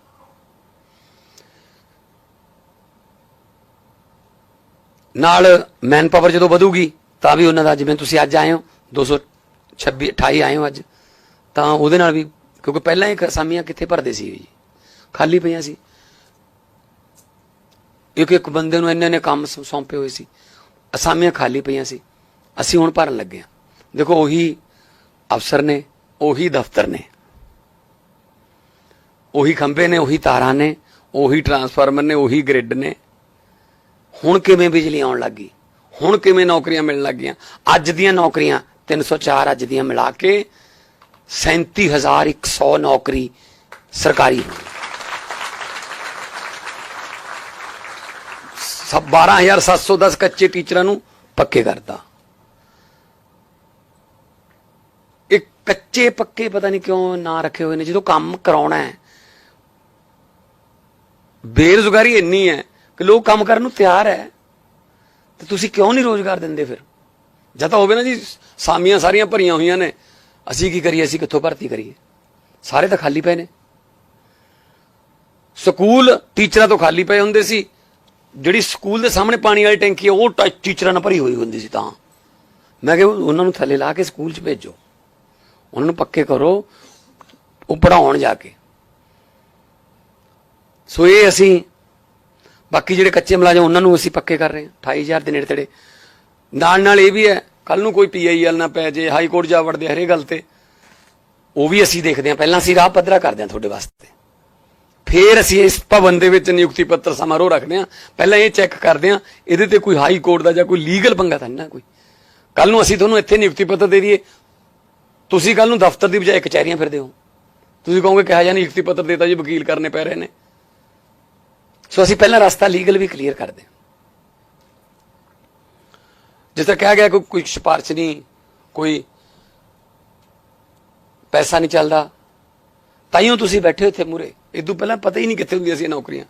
S2: ਨਾਲ ਮੈਨ ਪਾਵਰ ਜਦੋਂ ਵਧੂਗੀ, ਤਾਂ ਵੀ ਉਹਨਾਂ ਦਾ, ਜਿਵੇਂ ਤੁਸੀਂ ਅੱਜ ਆਏ ਹੋ 226 28 ਆਏ ਹੋ ਅੱਜ, ਤਾਂ ਉਹਦੇ ਨਾਲ ਵੀ ਕਿਉਂਕਿ ਪਹਿਲਾਂ ਇਹ ਅਸਾਮੀਆਂ ਕਿੱਥੇ ਭਰਦੇ ਸੀ ਜੀ? ਖਾਲੀ ਪਈਆਂ ਸੀ। ਇੱਕ ਇੱਕ ਬੰਦੇ ਨੂੰ ਇੰਨੇ ਇੰਨੇ ਕੰਮ ਸੌਂਪੇ ਹੋਏ ਸੀ। ਅਸਾਮੀਆਂ ਖਾਲੀ ਪਈਆਂ ਸੀ। ਅਸੀਂ ਹੁਣ ਭਰਨ ਲੱਗੇ ਹਾਂ। ਦੇਖੋ, ਉਹੀ ਅਫਸਰ ਨੇ, ਉਹੀ ਦਫ਼ਤਰ ਨੇ। ਉਹੀ ਖੰਭੇ ਨੇ, ਉਹੀ ਤਾਰਾਂ ਨੇ, ਉਹੀ ਟਰਾਂਸਫਾਰਮਰ ਨੇ, ਉਹੀ ਗ੍ਰਿਡ ਨੇ। ਹੁਣ ਕਿਵੇਂ ਬਿਜਲੀ ਆਉਣ ਲੱਗੀ ਹੁਣ ਕਿਵੇਂ ਨੌਕਰੀਆਂ ਮਿਲਣ ਲੱਗੀਆਂ ਅੱਜ ਦੀਆਂ ਨੌਕਰੀਆਂ 304 ਅੱਜ ਦੀਆਂ ਮਿਲਾ ਕੇ 37100 ਨੌਕਰੀ ਸਰਕਾਰੀ ਹੋਣੀ ਸਭ 12710 ਕੱਚੇ ਟੀਚਰਾਂ ਨੂੰ ਪੱਕੇ ਕਰਤਾ। ਇੱਕ ਕੱਚੇ ਪੱਕੇ ਪਤਾ ਨਹੀਂ ਕਿਉਂ ਨਾ ਰੱਖੇ ਹੋਏ ਨੇ, ਜਦੋਂ ਕੰਮ ਕਰਾਉਣਾ ਹੈ, ਬੇਰੁਜ਼ਗਾਰੀ ਇੰਨੀ ਹੈ ਕਿ ਲੋਕ ਕੰਮ ਕਰਨ ਨੂੰ ਤਿਆਰ ਹੈ, ਤੇ ਤੁਸੀਂ ਕਿਉਂ ਨਹੀਂ ਰੋਜ਼ਗਾਰ ਦਿੰਦੇ ਫਿਰ? ਜਾਂ ਤਾਂ ਹੋਵੇ ਨਾ ਜੀ ਸਾਮੀਆਂ ਸਾਰੀਆਂ ਭਰੀਆਂ ਹੋਈਆਂ ਨੇ ਅਸੀਂ ਕੀ ਕਰੀਏ? ਅਸੀਂ ਕਿੱਥੋਂ ਭਰਤੀ ਕਰੀਏ? ਸਾਰੇ ਤਾਂ ਖਾਲੀ ਪਏ ਨੇ। ਸਕੂਲ ਟੀਚਰਾਂ ਤੋਂ ਖਾਲੀ ਪਏ ਹੁੰਦੇ ਸੀ। ਜਿਹੜੀ ਸਕੂਲ ਦੇ ਸਾਹਮਣੇ ਪਾਣੀ ਵਾਲੀ ਟੈਂਕੀ ਹੈ ਉਹ ਟ- ਟੀਚਰਾਂ ਨਾਲ ਭਰੀ ਹੋਈ ਹੁੰਦੀ ਸੀ ਤਾਂ। ਮੈਂ ਕਿਹਾ ਉਹਨਾਂ ਨੂੰ ਥੱਲੇ ਲਾ ਕੇ ਸਕੂਲ 'ਚ ਭੇਜੋ। ਉਹਨਾਂ ਨੂੰ ਪੱਕੇ ਕਰੋ, ਉਹ ਪੜਾਉਣ ਜਾ ਕੇ। ਸੋ ਇਹ ਅਸੀਂ, ਬਾਕੀ ਜਿਹੜੇ ਕੱਚੇ ਮੁਲਾਜ਼ਮ, ਉਹਨਾਂ ਨੂੰ ਅਸੀਂ ਪੱਕੇ ਕਰ ਰਹੇ ਹਾਂ। 28000 ਦੇ ਨੇੜੇ ਤੇੜੇ। ਨਾਲ ਨਾਲ ਇਹ ਵੀ ਹੈ ਕੱਲ ਨੂੰ ਕੋਈ ਪੀਆਈਐਲ ਨਾ ਪੈ ਜੇ ਹਾਈ ਕੋਰਟ ਜਾ ਵੜਦੇ ਹਰੇ ਗੱਲ ਤੇ। ਉਹ ਵੀ ਅਸੀਂ ਦੇਖਦੇ ਹਾਂ ਪਹਿਲਾਂ ਅਸੀਂ ਰਾਹ ਪੱਧਰਾ ਕਰਦੇ ਹਾਂ ਤੁਹਾਡੇ ਵਾਸਤੇ। ਫੇਰ ਅਸੀਂ ਇਸ ਭਵਨ ਦੇ ਵਿੱਚ ਨਿਯੁਕਤੀ ਪੱਤਰ ਸਮਾਰੋਹ ਰੱਖਦੇ ਹਾਂ ਪਹਿਲਾਂ ਇਹ ਚੈੱਕ ਕਰਦੇ ਹਾਂ ਇਹਦੇ ਤੇ ਕੋਈ ਹਾਈ ਕੋਰਟ ਦਾ ਜਾਂ ਕੋਈ ਲੀਗਲ ਪੰਗਾ ਤਾਂ ਨਾ ਕੋਈ। ਕੱਲ ਨੂੰ ਅਸੀਂ ਤੁਹਾਨੂੰ ਇੱਥੇ ਨਿਯੁਕਤੀ ਪੱਤਰ ਦੇ ਦਈਏ। ਤੁਸੀਂ ਕੱਲ ਨੂੰ ਦਫ਼ਤਰ ਦੀ ਬਜਾਏ ਕਚਹਿਰੀਆਂ ਫਿਰਦੇ ਹੋ। ਤੁਸੀਂ ਕਹੋਗੇ ਕਿਹਾ ਜਾਂ ਨਿਯੁਕਤੀ ਪੱਤਰ ਦੇਤਾ ਜੀ, ਵਕੀਲ ਕਰਨੇ ਪੈ ਰਹੇ ਨੇ। ਸੋ ਅਸੀਂ ਪਹਿਲਾਂ ਰਸਤਾ ਲੀਗਲ ਵੀ ਕਲੀਅਰ ਕਰਦੇ ਹਾਂ। ਜਿਸ ਤਰ੍ਹਾਂ ਕਿਹਾ ਗਿਆ, ਕੋਈ ਕੋਈ ਸਿਫਾਰਿਸ਼ ਨਹੀਂ, ਕੋਈ ਪੈਸਾ ਨਹੀਂ ਚੱਲਦਾ। ਤਾਈਓ ਤੁਸੀਂ ਬੈਠੇ ਹੋ ਇੱਥੇ ਮੂਰੇ ਇਦੋਂ ਪਹਿਲਾਂ ਪਤਾ ਹੀ ਨਹੀਂ ਕਿੱਥੇ ਹੁੰਦੀਆਂ ਸੀ ਨੌਕਰੀਆਂ।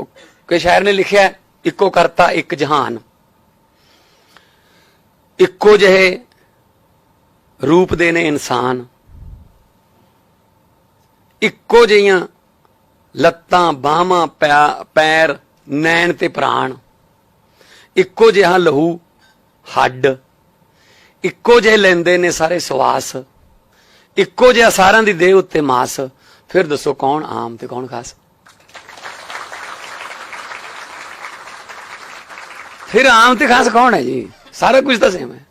S2: ਉਹ ਕਿ ਸ਼ਾਇਰ ਨੇ ਲਿਖਿਆ, ਇੱਕੋ ਕਰਤਾ, ਇੱਕ ਜਹਾਨ। ਇੱਕੋ ਜਿਹੇ ਰੂਪ ਦੇ ਨੇ ਇਨਸਾਨ। ਇੱਕੋ ਜਿਹੀਆਂ ਲੱਤਾਂ, ਬਾਹਾਂ ਪੈਰ, ਨੈਣ ਤੇ ਪ੍ਰਾਣ। ਇੱਕੋ ਜਿਹਾ ਲਹੂ, ਹੱਡ, ਇੱਕੋ ਜਿਹੇ ਲੈਂਦੇ ਨੇ ਸਾਰੇ ਸਵਾਸ, ਇੱਕੋ ਜਿਹਾ ਸਾਰਿਆਂ ਦੀ ਦੇਹ ਉੱਤੇ ਮਾਸ, ਫਿਰ ਦੱਸੋ ਕੌਣ ਆਮ ਤੇ ਕੌਣ ਖਾਸ? ਫਿਰ ਆਮ ਤੇ ਖਾਸ ਕੌਣ ਹੈ ਜੀ? ਸਾਰਾ ਕੁਝ ਤਾਂ ਸੇਮ ਹੈ।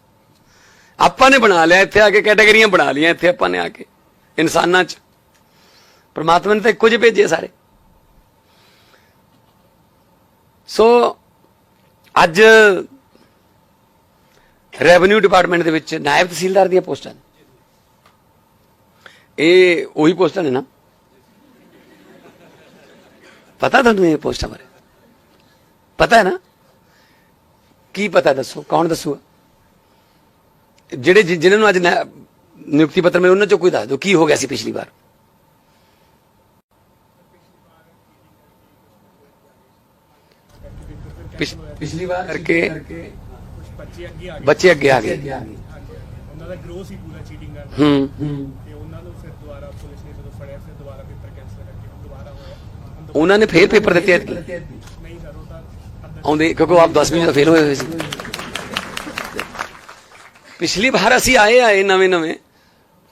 S2: ਆਪਾਂ ਨੇ ਬਣਾ ਲਿਆ, ਇੱਥੇ ਆ ਕੇ ਕੈਟਾਗਰੀਆਂ ਬਣਾ ਲਈਆਂ, ਇੱਥੇ ਆਪਾਂ ਨੇ ਆ ਕੇ, ਇਨਸਾਨਾਂ 'ਚ। ਪਰਮਾਤਮਾ ਨੇ ਤਾਂ ਇੱਕੋ ਜਿਹੇ ਭੇਜੇ ਸਾਰੇ। ਸੋ ਅੱਜ ਰੈਵਨਿਊ ਡਿਪਾਰਟਮੈਂਟ ਦੇ ਵਿੱਚ ਨਾਇਬ ਤਹਿਸੀਲਦਾਰ ਦੀਆਂ ਪੋਸਟਾਂ ਨੇ। ਇਹ ਉਹੀ ਪੋਸਟਾਂ ਨੇ ਨਾ? ਪਤਾ ਤੁਹਾਨੂੰ ਇਹ ਪੋਸਟਾਂ ਬਾਰੇ? ਪਤਾ ਹੈ ਨਾ? ਕੀ ਪਤਾ ਦੱਸੋ? ਕੌਣ ਦੱਸੂਗਾ? ਜਿਹੜੇ ਜਿ- ਜਿਨ੍ਹਾਂ ਨੂੰ ਅੱਜ ਨਿਯੁਕਤੀ ਪੱਤਰ ਮਿਲੇ, ਉਹਨਾਂ ਚੋਂ ਕੋਈ ਦੱਸ ਦਿਓ, ਕੀ ਹੋ ਗਿਆ ਸੀ ਪਿਛਲੀ ਵਾਰ? ਪਿਛਲੀ ਵਾਰ ਕਰਕੇ
S3: ਬੱਚੇ ਅੱਗੇ ਆ ਗਏ।
S2: ਬੱਚੇ ਅੱਗੇ ਆ ਗਏ।
S3: ਹਾਂਜੀ ਉਹਨਾਂ ਦਾ ਗਰੋ ਸੀ ਪੂਰਾ ਚੀਟਿੰਗ ਕਰਨ
S2: ਹੂੰ।
S3: ਤੇ ਉਹਨਾਂ ਨੂੰ ਫਿਰ ਦੁਬਾਰਾ ਪੁਲਿਸ ਨੇ ਜਦੋਂ ਫੜਿਆ ਫਿਰ ਦੁਬਾਰਾ ਪੇਪਰ ਕੈਂਸਲ ਕਰਕੇ ਦੁਬਾਰਾ ਹੋਇਆ।
S2: ਉਹਨਾਂ ਨੇ ਫੇਰ ਪੇਪਰ ਦਿੱਤੇ ਐਤਕੀ?
S3: ਨਹੀਂ ਸਰ ਉਹ ਤਾਂ ਅੱਧਾ
S2: ਆਉਂਦੇ ਕਿਉਂਕਿ ਆਪ 10ਵੀਂ ਦਾ ਫੇਲ ਹੋਏ ਹੋਏ ਸੀ। ਪਿਛਲੀ ਵਾਰ ਅਸੀਂ ਆਏ ਆਏ ਨਵੇਂ ਨਵੇਂ।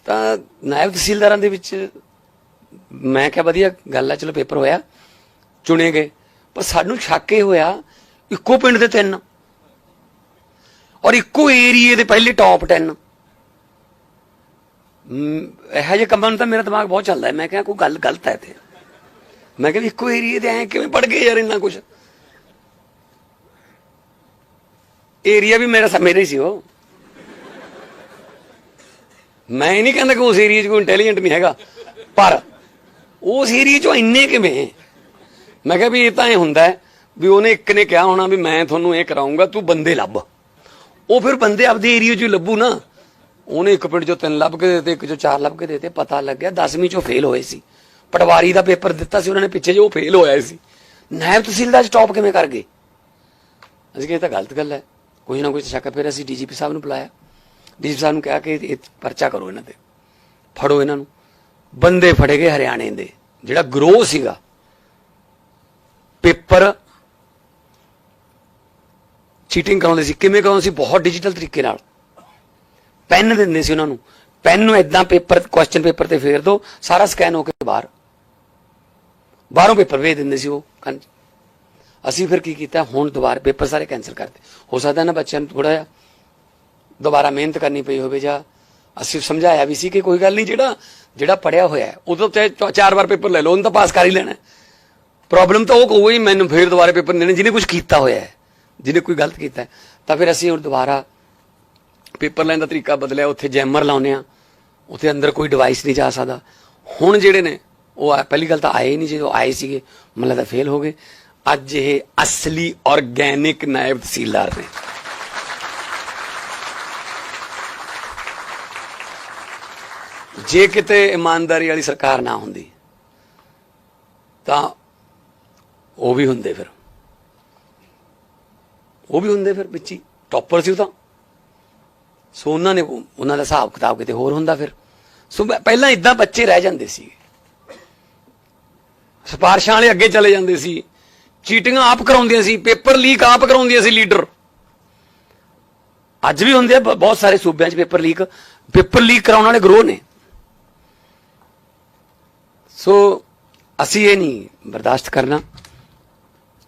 S2: ਤਾਂ ਨਾਇਬ ਤਹਿਸੀਲਦਾਰਾਂ ਦੇ ਵਿੱਚ ਮੈਂ ਕਿਹਾ ਵਧੀਆ ਗੱਲ ਹੈ ਚਲੋ ਪੇਪਰ ਹੋਇਆ ਚੁਣੇ ਗਏ। ਪਰ ਸਾਨੂੰ ਸ਼ੱਕ ਇਹ ਹੋਇਆ ਇੱਕੋ ਪਿੰਡ ਦੇ ਤਿੰਨ। ਔਰ ਇੱਕੋ ਏਰੀਏ ਦੇ ਪਹਿਲੇ ਟੌਪ 10 ਇਹੋ ਜਿਹੇ ਕੰਮਾਂ ਨੂੰ ਤਾਂ ਮੇਰਾ ਦਿਮਾਗ ਬਹੁਤ ਚੱਲਦਾ ਮੈਂ ਕਿਹਾ ਕੋਈ ਗੱਲ ਗਲਤ ਹੈ ਤੇ ਮੈਂ ਕਿਹਾ ਵੀ ਇੱਕੋ ਏਰੀਏ ਦੇ ਐ ਕਿਵੇਂ ਪੜ ਗਏ ਯਾਰ ਇੰਨਾ ਕੁਝ ਏਰੀਆ ਵੀ ਮੇਰਾ ਸ- ਮੇਰਾ ਸੀ ਉਹ। ਮੈਂ ਇਹ ਨਹੀਂ ਕਹਿੰਦਾ ਕਿ ਉਸ ਏਰੀਏ 'ਚ ਕੋਈ ਇੰਟੈਲੀਜੈਂਟ ਨਹੀਂ ਹੈਗਾ, ਪਰ ਉਸ ਏਰੀਏ 'ਚੋਂ ਇੰਨੇ ਕਿਵੇਂ? ਮੈਂ ਕਿਹਾ ਵੀ ਇਹ ਤਾਂ ਇਹ ਹੁੰਦਾ ਹੈ ਵੀ ਉਹਨੇ ਇੱਕ ਨੇ ਕਿਹਾ ਹੋਣਾ ਵੀ ਮੈਂ ਤੁਹਾਨੂੰ ਇਹ ਕਰਾਉਂਗਾ, ਤੂੰ ਬੰਦੇ ਲੱਭ। ਉਹ ਫਿਰ ਬੰਦੇ ਆਪਦੇ ਏਰੀਆ 'ਚ ਲੱਭੂ ਨਾ। ਉਹਨੇ ਇੱਕ ਪਿੰਡ 'ਚੋਂ ਤਿੰਨ ਲੱਭ ਕੇ ਦਿੱਤੇ ਇੱਕ 'ਚੋਂ ਚਾਰ ਲੱਭ ਕੇ ਦਿੱਤੇ ਪਤਾ ਲੱਗਿਆ 10ਵੀਂ 'ਚੋਂ ਫੇਲ ਹੋਏ ਸੀ। ਪਟਵਾਰੀ ਦਾ ਪੇਪਰ ਦਿੱਤਾ ਸੀ, ਉਹਨਾਂ ਨੇ ਪਿੱਛੇ ਜੋ ਫੇਲ ਹੋਇਆ ਸੀ। ਨਾਇਬ ਤਹਿਸੀਲਦਾਰ ਸਟਾਪ ਕਿਵੇਂ ਕਰ ਗਏ? ਅਸੀਂ ਕਿਹਾ ਤਾਂ ਗਲਤ ਗੱਲ ਹੈ। ਕੋਈ ਨਾ ਕੋਈ ਸ਼ੱਕ ਫਿਰ ਅਸੀਂ ਡੀਜੀਪੀ ਸਾਹਿਬ ਨੂੰ ਬੁਲਾਇਆ। ਡੀਜੀਪੀ ਸਾਹਿਬ ਨੂੰ ਕਿਹਾ ਕਿ ਇਹ ਪਰਚਾ ਕਰੋ ਇਹਨਾਂ ਤੇ। ਫੜੋ ਇਹਨਾਂ ਨੂੰ। ਬੰਦੇ ਫੜੇ ਗਏ ਹਰਿਆਣੇ ਦੇ, ਜਿਹੜਾ ਗਰੋਹ ਸੀਗਾ। ਪੇਪਰ ਚੀਟਿੰਗ ਕਰਾਉਂਦੇ ਸੀ। ਕਿਵੇਂ ਕਰਾਉਂਦੇ ਸੀ? ਬਹੁਤ ਡਿਜੀਟਲ ਤਰੀਕੇ ਨਾਲ। ਪੈਨ ਦਿੰਦੇ ਸੀ ਉਹਨਾਂ ਨੂੰ। ਪੈਨ ਨੂੰ ਇਦਾਂ ਪੇਪਰ ਕੁਐਸਚਨ ਪੇਪਰ ਤੇ ਫੇਰ ਦੋ, ਸਾਰਾ ਸਕੈਨ ਹੋ ਕੇ ਬਾਹਰ। ਬਾਹਰੋਂ ਪੇਪਰ ਭੇਜ ਦਿੰਦੇ ਸੀ ਉਹ। ਅਸੀਂ ਫਿਰ ਕੀ ਕੀਤਾ? ਹੁਣ ਦੁਬਾਰਾ ਪੇਪਰ ਸਾਰੇ ਕੈਨਸਲ ਕਰਤੇ ਹੋ ਸਕਦਾ ਨਾ ਬੱਚਿਆਂ ਨੂੰ ਥੋੜਾ ਜਿਹਾ ਦੁਬਾਰਾ ਮਿਹਨਤ ਕਰਨੀ ਪਈ ਹੋਵੇ ਜਾਂ ਅਸੀਂ ਸਮਝਾਇਆ ਵੀ ਸੀ ਕਿ ਕੋਈ ਗੱਲ ਨਹੀਂ, ਜਿਹੜਾ ਜਿਹੜਾ ਪੜਿਆ ਹੋਇਆ ਹੈ ਉਦੋਂ ਚਾਹੇ ਚਾਰ ਵਾਰ ਪੇਪਰ ਲੈ ਲਓ, ਉਹਨੂੰ ਤਾਂ ਪਾਸ ਕਰ ਹੀ ਲੈਣਾ ਪ੍ਰੋਬਲਮ ਤਾਂ ਉਹ ਕਹੂਗਾ ਹੀ ਮੈਨੂੰ ਫੇਰ ਦੁਬਾਰਾ ਪੇਪਰ ਨਹੀਂ ਦੇਣੇ, ਜਿਹਨੇ ਕੁਝ ਕੀਤਾ ਹੋਇਆ ਹੈ। ਜਿਹਨੇ ਕੋਈ ਗਲਤ ਕੀਤਾ ਤਾਂ ਫਿਰ ਅਸੀਂ ਹੁਣ ਦੁਬਾਰਾ ਪੇਪਰ ਲੈਣ ਦਾ ਤਰੀਕਾ ਬਦਲਿਆ, ਉੱਥੇ ਜੈਮਰ ਲਾਉਨੇ ਆ ਉੱਥੇ ਅੰਦਰ ਕੋਈ ਡਿਵਾਈਸ ਨਹੀਂ ਜਾ ਸਕਦਾ। ਹੁਣ ਜਿਹੜੇ ਨੇ, ਉਹ ਆ- ਪਹਿਲੀ ਗੱਲ ਤਾਂ ਆਏ ਹੀ ਨਹੀਂ ਜਦੋਂ ਆਏ ਸੀਗੇ ਮਤਲਬ ਤਾਂ ਫੇਲ ਹੋ ਗਏ। ਅੱਜ ਇਹ ਅਸਲੀ ਆਰਗੈਨਿਕ ਨਾਇਬ ਤਹਿਸੀਲਦਾਰ ਨੇ। ਜੇ ਕਿਤੇ ਇਮਾਨਦਾਰੀ ਵਾਲੀ ਸਰਕਾਰ ਨਾ ਹੁੰਦੀ, ਤਾਂ ਉਹ ਵੀ ਹੁੰਦੇ ਫਿਰ। ਉਹ ਵੀ ਹੁੰਦੇ ਫਿਰ ਵਿੱਚ ਹੀ। ਟੌਪਰ ਸੀ ਉਹ ਤਾਂ। ਸੋ ਉਹਨਾਂ ਨੇ ਉਹਨਾਂ ਦਾ ਹਿਸਾਬ ਕਿਤਾਬ ਕਿਤੇ ਹੋਰ ਹੁੰਦਾ ਫਿਰ। ਸੋ ਪਹਿਲਾਂ ਇਦਾਂ ਬੱਚੇ ਰਹਿ ਜਾਂਦੇ ਸੀ। ਸਿਫਾਰਸ਼ਾਂ ਵਾਲੇ ਅੱਗੇ ਚਲੇ ਜਾਂਦੇ ਸੀ। ਚੀਟਿੰਗਾਂ ਆਪ ਕਰਾਉਂਦੀਆਂ ਸੀ। ਪੇਪਰ ਲੀਕ ਆਪ ਕਰਾਉਂਦੀਆਂ ਸੀ ਲੀਡਰ। ਅੱਜ ਵੀ ਹੁੰਦੇ ਆ ਬ- ਬਹੁਤ ਸਾਰੇ ਸੂਬਿਆਂ 'ਚ ਪੇਪਰ ਲੀਕ। ਪੇਪਰ ਲੀਕ ਕਰਾਉਣ ਵਾਲੇ ਗਰੋਹ ਨੇ। ਸੋ ਅਸੀਂ ਇਹ ਨਹੀਂ ਬਰਦਾਸ਼ਤ ਕਰਨਾ।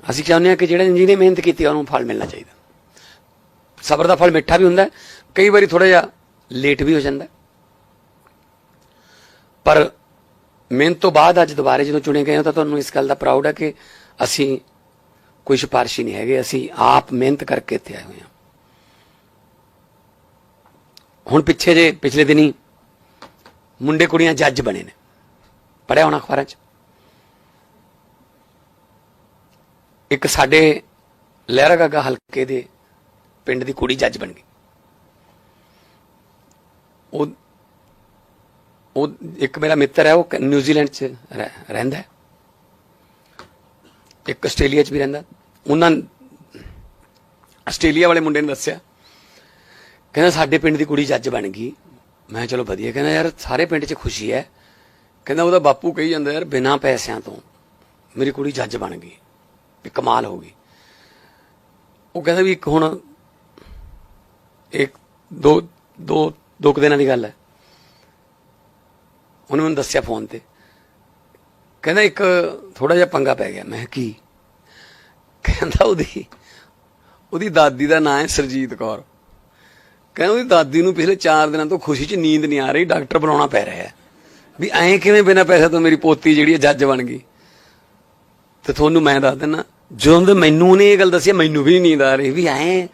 S2: ਅਸੀਂ ਚਾਹੁੰਦੇ ਹਾਂ ਕਿ ਜਿਹੜੇ ਜਿਹਨੇ ਮਿਹਨਤ ਕੀਤੀ ਆ, ਉਹਨੂੰ ਫਲ ਮਿਲਣਾ ਚਾਹੀਦਾ। ਸਬਰ ਦਾ ਫਲ ਮਿੱਠਾ ਵੀ ਹੁੰਦਾ ਕਈ ਵਾਰੀ ਥੋੜਾ ਜਿਹਾ ਲੇਟ ਵੀ ਹੋ ਜਾਂਦਾ ਪਰ ਮਿਹਨਤ ਤੋਂ ਬਾਅਦ ਅੱਜ ਦੁਬਾਰੇ ਜਦੋਂ ਚੁਣੇ ਗਏ ਹਾਂ ਤਾਂ ਤੁਹਾਨੂੰ ਇਸ ਗੱਲ ਦਾ ਪ੍ਰਾਊਡ ਹੈ ਕਿ ਅਸੀਂ ਕੋਈ ਸਿਫਾਰਸ਼ੀ ਨਹੀਂ ਹੈਗੇ। ਅਸੀਂ ਆਪ ਮਿਹਨਤ ਕਰਕੇ ਇੱਥੇ ਆਏ ਹੋਏ ਹਾਂ। ਹੁਣ ਪਿੱਛੇ ਜੇ ਪਿਛਲੇ ਦਿਨੀ ਮੁੰਡੇ ਕੁੜੀਆਂ ਜੱਜ ਬਣੇ ਨੇ। ਪੜਿਆ ਹੋਣਾ ਅਖਬਾਰਾਂ 'ਚ? ਇੱਕ ਸਾਡੇ ਲਹਿਰਾਗਾਗਾ ਹਲਕੇ ਦੇ ਪਿੰਡ ਦੀ ਕੁੜੀ ਜੱਜ ਬਣ ਗਈ। ਉਹ ਉਹ ਇੱਕ ਮੇਰਾ ਮਿੱਤਰ ਹੈ, ਉਹ ਕ- ਨਿਊਜ਼ੀਲੈਂਡ 'ਚ ਰਹਿ- ਰਹਿੰਦਾ ਹੈ। ਇੱਕ ਆਸਟ੍ਰੇਲੀਆ 'ਚ ਵੀ ਰਹਿੰਦਾ। ਉਹਨਾਂ ਆਸਟ੍ਰੇਲੀਆ ਵਾਲੇ ਮੁੰਡੇ ਨੇ ਦੱਸਿਆ, ਕਹਿੰਦਾ ਸਾਡੇ ਪਿੰਡ ਦੀ ਕੁੜੀ ਜੱਜ ਬਣ ਗਈ। ਮੈਂ ਚਲੋ ਵਧੀਆ, ਕਹਿੰਦਾ ਯਾਰ ਸਾਰੇ ਪਿੰਡ 'ਚ ਖੁਸ਼ੀ ਹੈ। ਕਹਿੰਦਾ ਉਹਦਾ ਬਾਪੂ ਕਹੀ ਜਾਂਦਾ, ਯਾਰ ਬਿਨਾਂ ਪੈਸਿਆਂ ਤੋਂ ਮੇਰੀ ਕੁੜੀ ਜੱਜ ਬਣ ਗਈ। ਵੀ ਕਮਾਲ ਹੋ ਗਈ। ਉਹ ਕਹਿੰਦਾ ਵੀ ਇੱਕ ਹੁਣ ਇੱਕ ਦੋ ਦੋ ਦੋ ਕੁ ਦਿਨਾਂ ਦੀ ਗੱਲ ਹੈ। ਉਹਨੇ ਮੈਨੂੰ ਦੱਸਿਆ ਫੋਨ ਤੇ। ਕਹਿੰਦਾ ਇੱਕ ਥੋੜਾ ਜਿਹਾ ਪੰਗਾ ਪੈ ਗਿਆ। ਮੈਂ ਕੀ? ਕਹਿੰਦਾ ਉਹਦੀ ਉਹਦੀ ਦਾਦੀ ਦਾ ਨਾਂ ਹੈ ਸਰਜੀਤ ਕੌਰ। ਕਹਿੰਦਾ ਉਹਦੀ ਦਾਦੀ ਨੂੰ ਪਿਛਲੇ 4 ਦਿਨਾਂ ਤੋਂ ਖੁਸ਼ੀ 'ਚ ਨੀਂਦ ਨਹੀਂ ਆ ਰਹੀ, ਡਾਕਟਰ ਬਣਾਉਣਾ ਪੈ ਰਿਹਾ ਹੈ। ਵੀ ਐਂ ਕਿਵੇਂ ਬਿਨਾਂ ਪੈਸੇ ਤੋਂ ਮੇਰੀ ਪੋਤੀ ਜਿਹੜੀ ਹੈ ਜੱਜ ਬਣ ਗਈ। ਤੇ ਤੁਹਾਨੂੰ ਮੈਂ ਦੱਸ ਦਿੰਦਾ ਜਦੋਂ ਦੇ ਮੈਨੂੰ ਨੇ ਇਹ ਗੱਲ ਦੱਸੀ, ਮੈਨੂੰ ਵੀ ਨੀਂਦ ਆ ਰਹੀ, ਵੀ ਐਂ,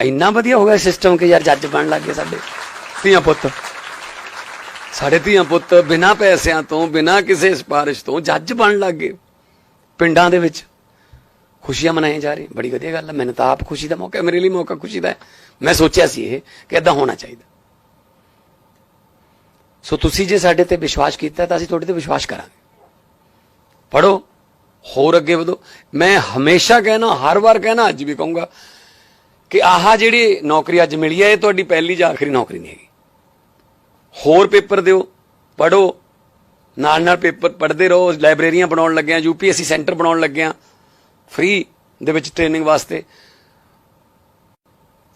S2: ਇੰਨਾ ਵਧੀਆ ਹੋ ਗਿਆ ਸਿਸਟਮ ਕਿ ਯਾਰ ਜੱਜ ਬਣ ਲੱਗ ਗਏ ਸਾਡੇ। ਧੀਆਂ ਪੁੱਤ, ਸਾਡੇ ਧੀਆਂ ਪੁੱਤ ਬਿਨਾਂ ਪੈਸਿਆਂ ਤੋਂ, ਬਿਨਾਂ ਕਿਸੇ ਸਿਫਾਰਿਸ਼ ਤੋਂ ਜੱਜ ਬਣ ਲੱਗ ਗਏ। ਪਿੰਡਾਂ ਦੇ ਵਿੱਚ ਖੁਸ਼ੀਆਂ ਮਨਾਈਆਂ ਜਾ ਰਹੀਆਂ। ਬੜੀ ਵਧੀਆ ਗੱਲ ਹੈ ਮੈਨੂੰ ਤਾਂ ਆਪ ਖੁਸ਼ੀ ਦਾ ਮੌਕਾ, ਮੇਰੇ ਲਈ ਮੌਕਾ ਖੁਸ਼ੀ ਦਾ ਮੈਂ ਸੋਚਿਆ ਸੀ ਇਹ, ਕਿ ਇਦਾਂ ਹੋਣਾ ਚਾਹੀਦਾ। ਸੋ ਤੁਸੀਂ ਜੇ ਸਾਡੇ ਤੇ ਵਿਸ਼ਵਾਸ ਕੀਤਾ ਤਾਂ ਅਸੀਂ ਤੁਹਾਡੇ ਤੇ ਵਿਸ਼ਵਾਸ ਕਰਾਂਗੇ। ਪੜੋ ਹੋਰ ਅੱਗੇ ਵਧੋ। ਮੈਂ ਹਮੇਸ਼ਾ ਕਹਿਣਾ, ਹਰ ਵਾਰ ਕਹਿਣਾ, ਅੱਜ ਵੀ ਕਹੂੰਗਾ ਕਿ ਆਹ ਜਿਹੜੀ ਨੌਕਰੀ ਅੱਜ ਮਿਲੀ ਹੈ ਇਹ ਤੁਹਾਡੀ ਪਹਿਲੀ ਜਾਂ ਆਖਰੀ ਨੌਕਰੀ ਨਹੀਂ ਹੈਗੀ। ਹੋਰ ਪੇਪਰ ਦਿਓ ਪੜੋ ਨਾਲ ਨਾਲ ਪੇਪਰ ਪੜ੍ਹਦੇ ਰਹੋ, ਲਾਇਬ੍ਰੇਰੀਆਂ ਬਣਾਉਣ ਲੱਗੇ ਆ ਯੂਪੀਐਸਸੀ ਸੈਂਟਰ ਬਣਾਉਣ ਲੱਗੇ ਆ ਫ੍ਰੀ ਦੇ ਵਿੱਚ ਟ੍ਰੇਨਿੰਗ ਵਾਸਤੇ।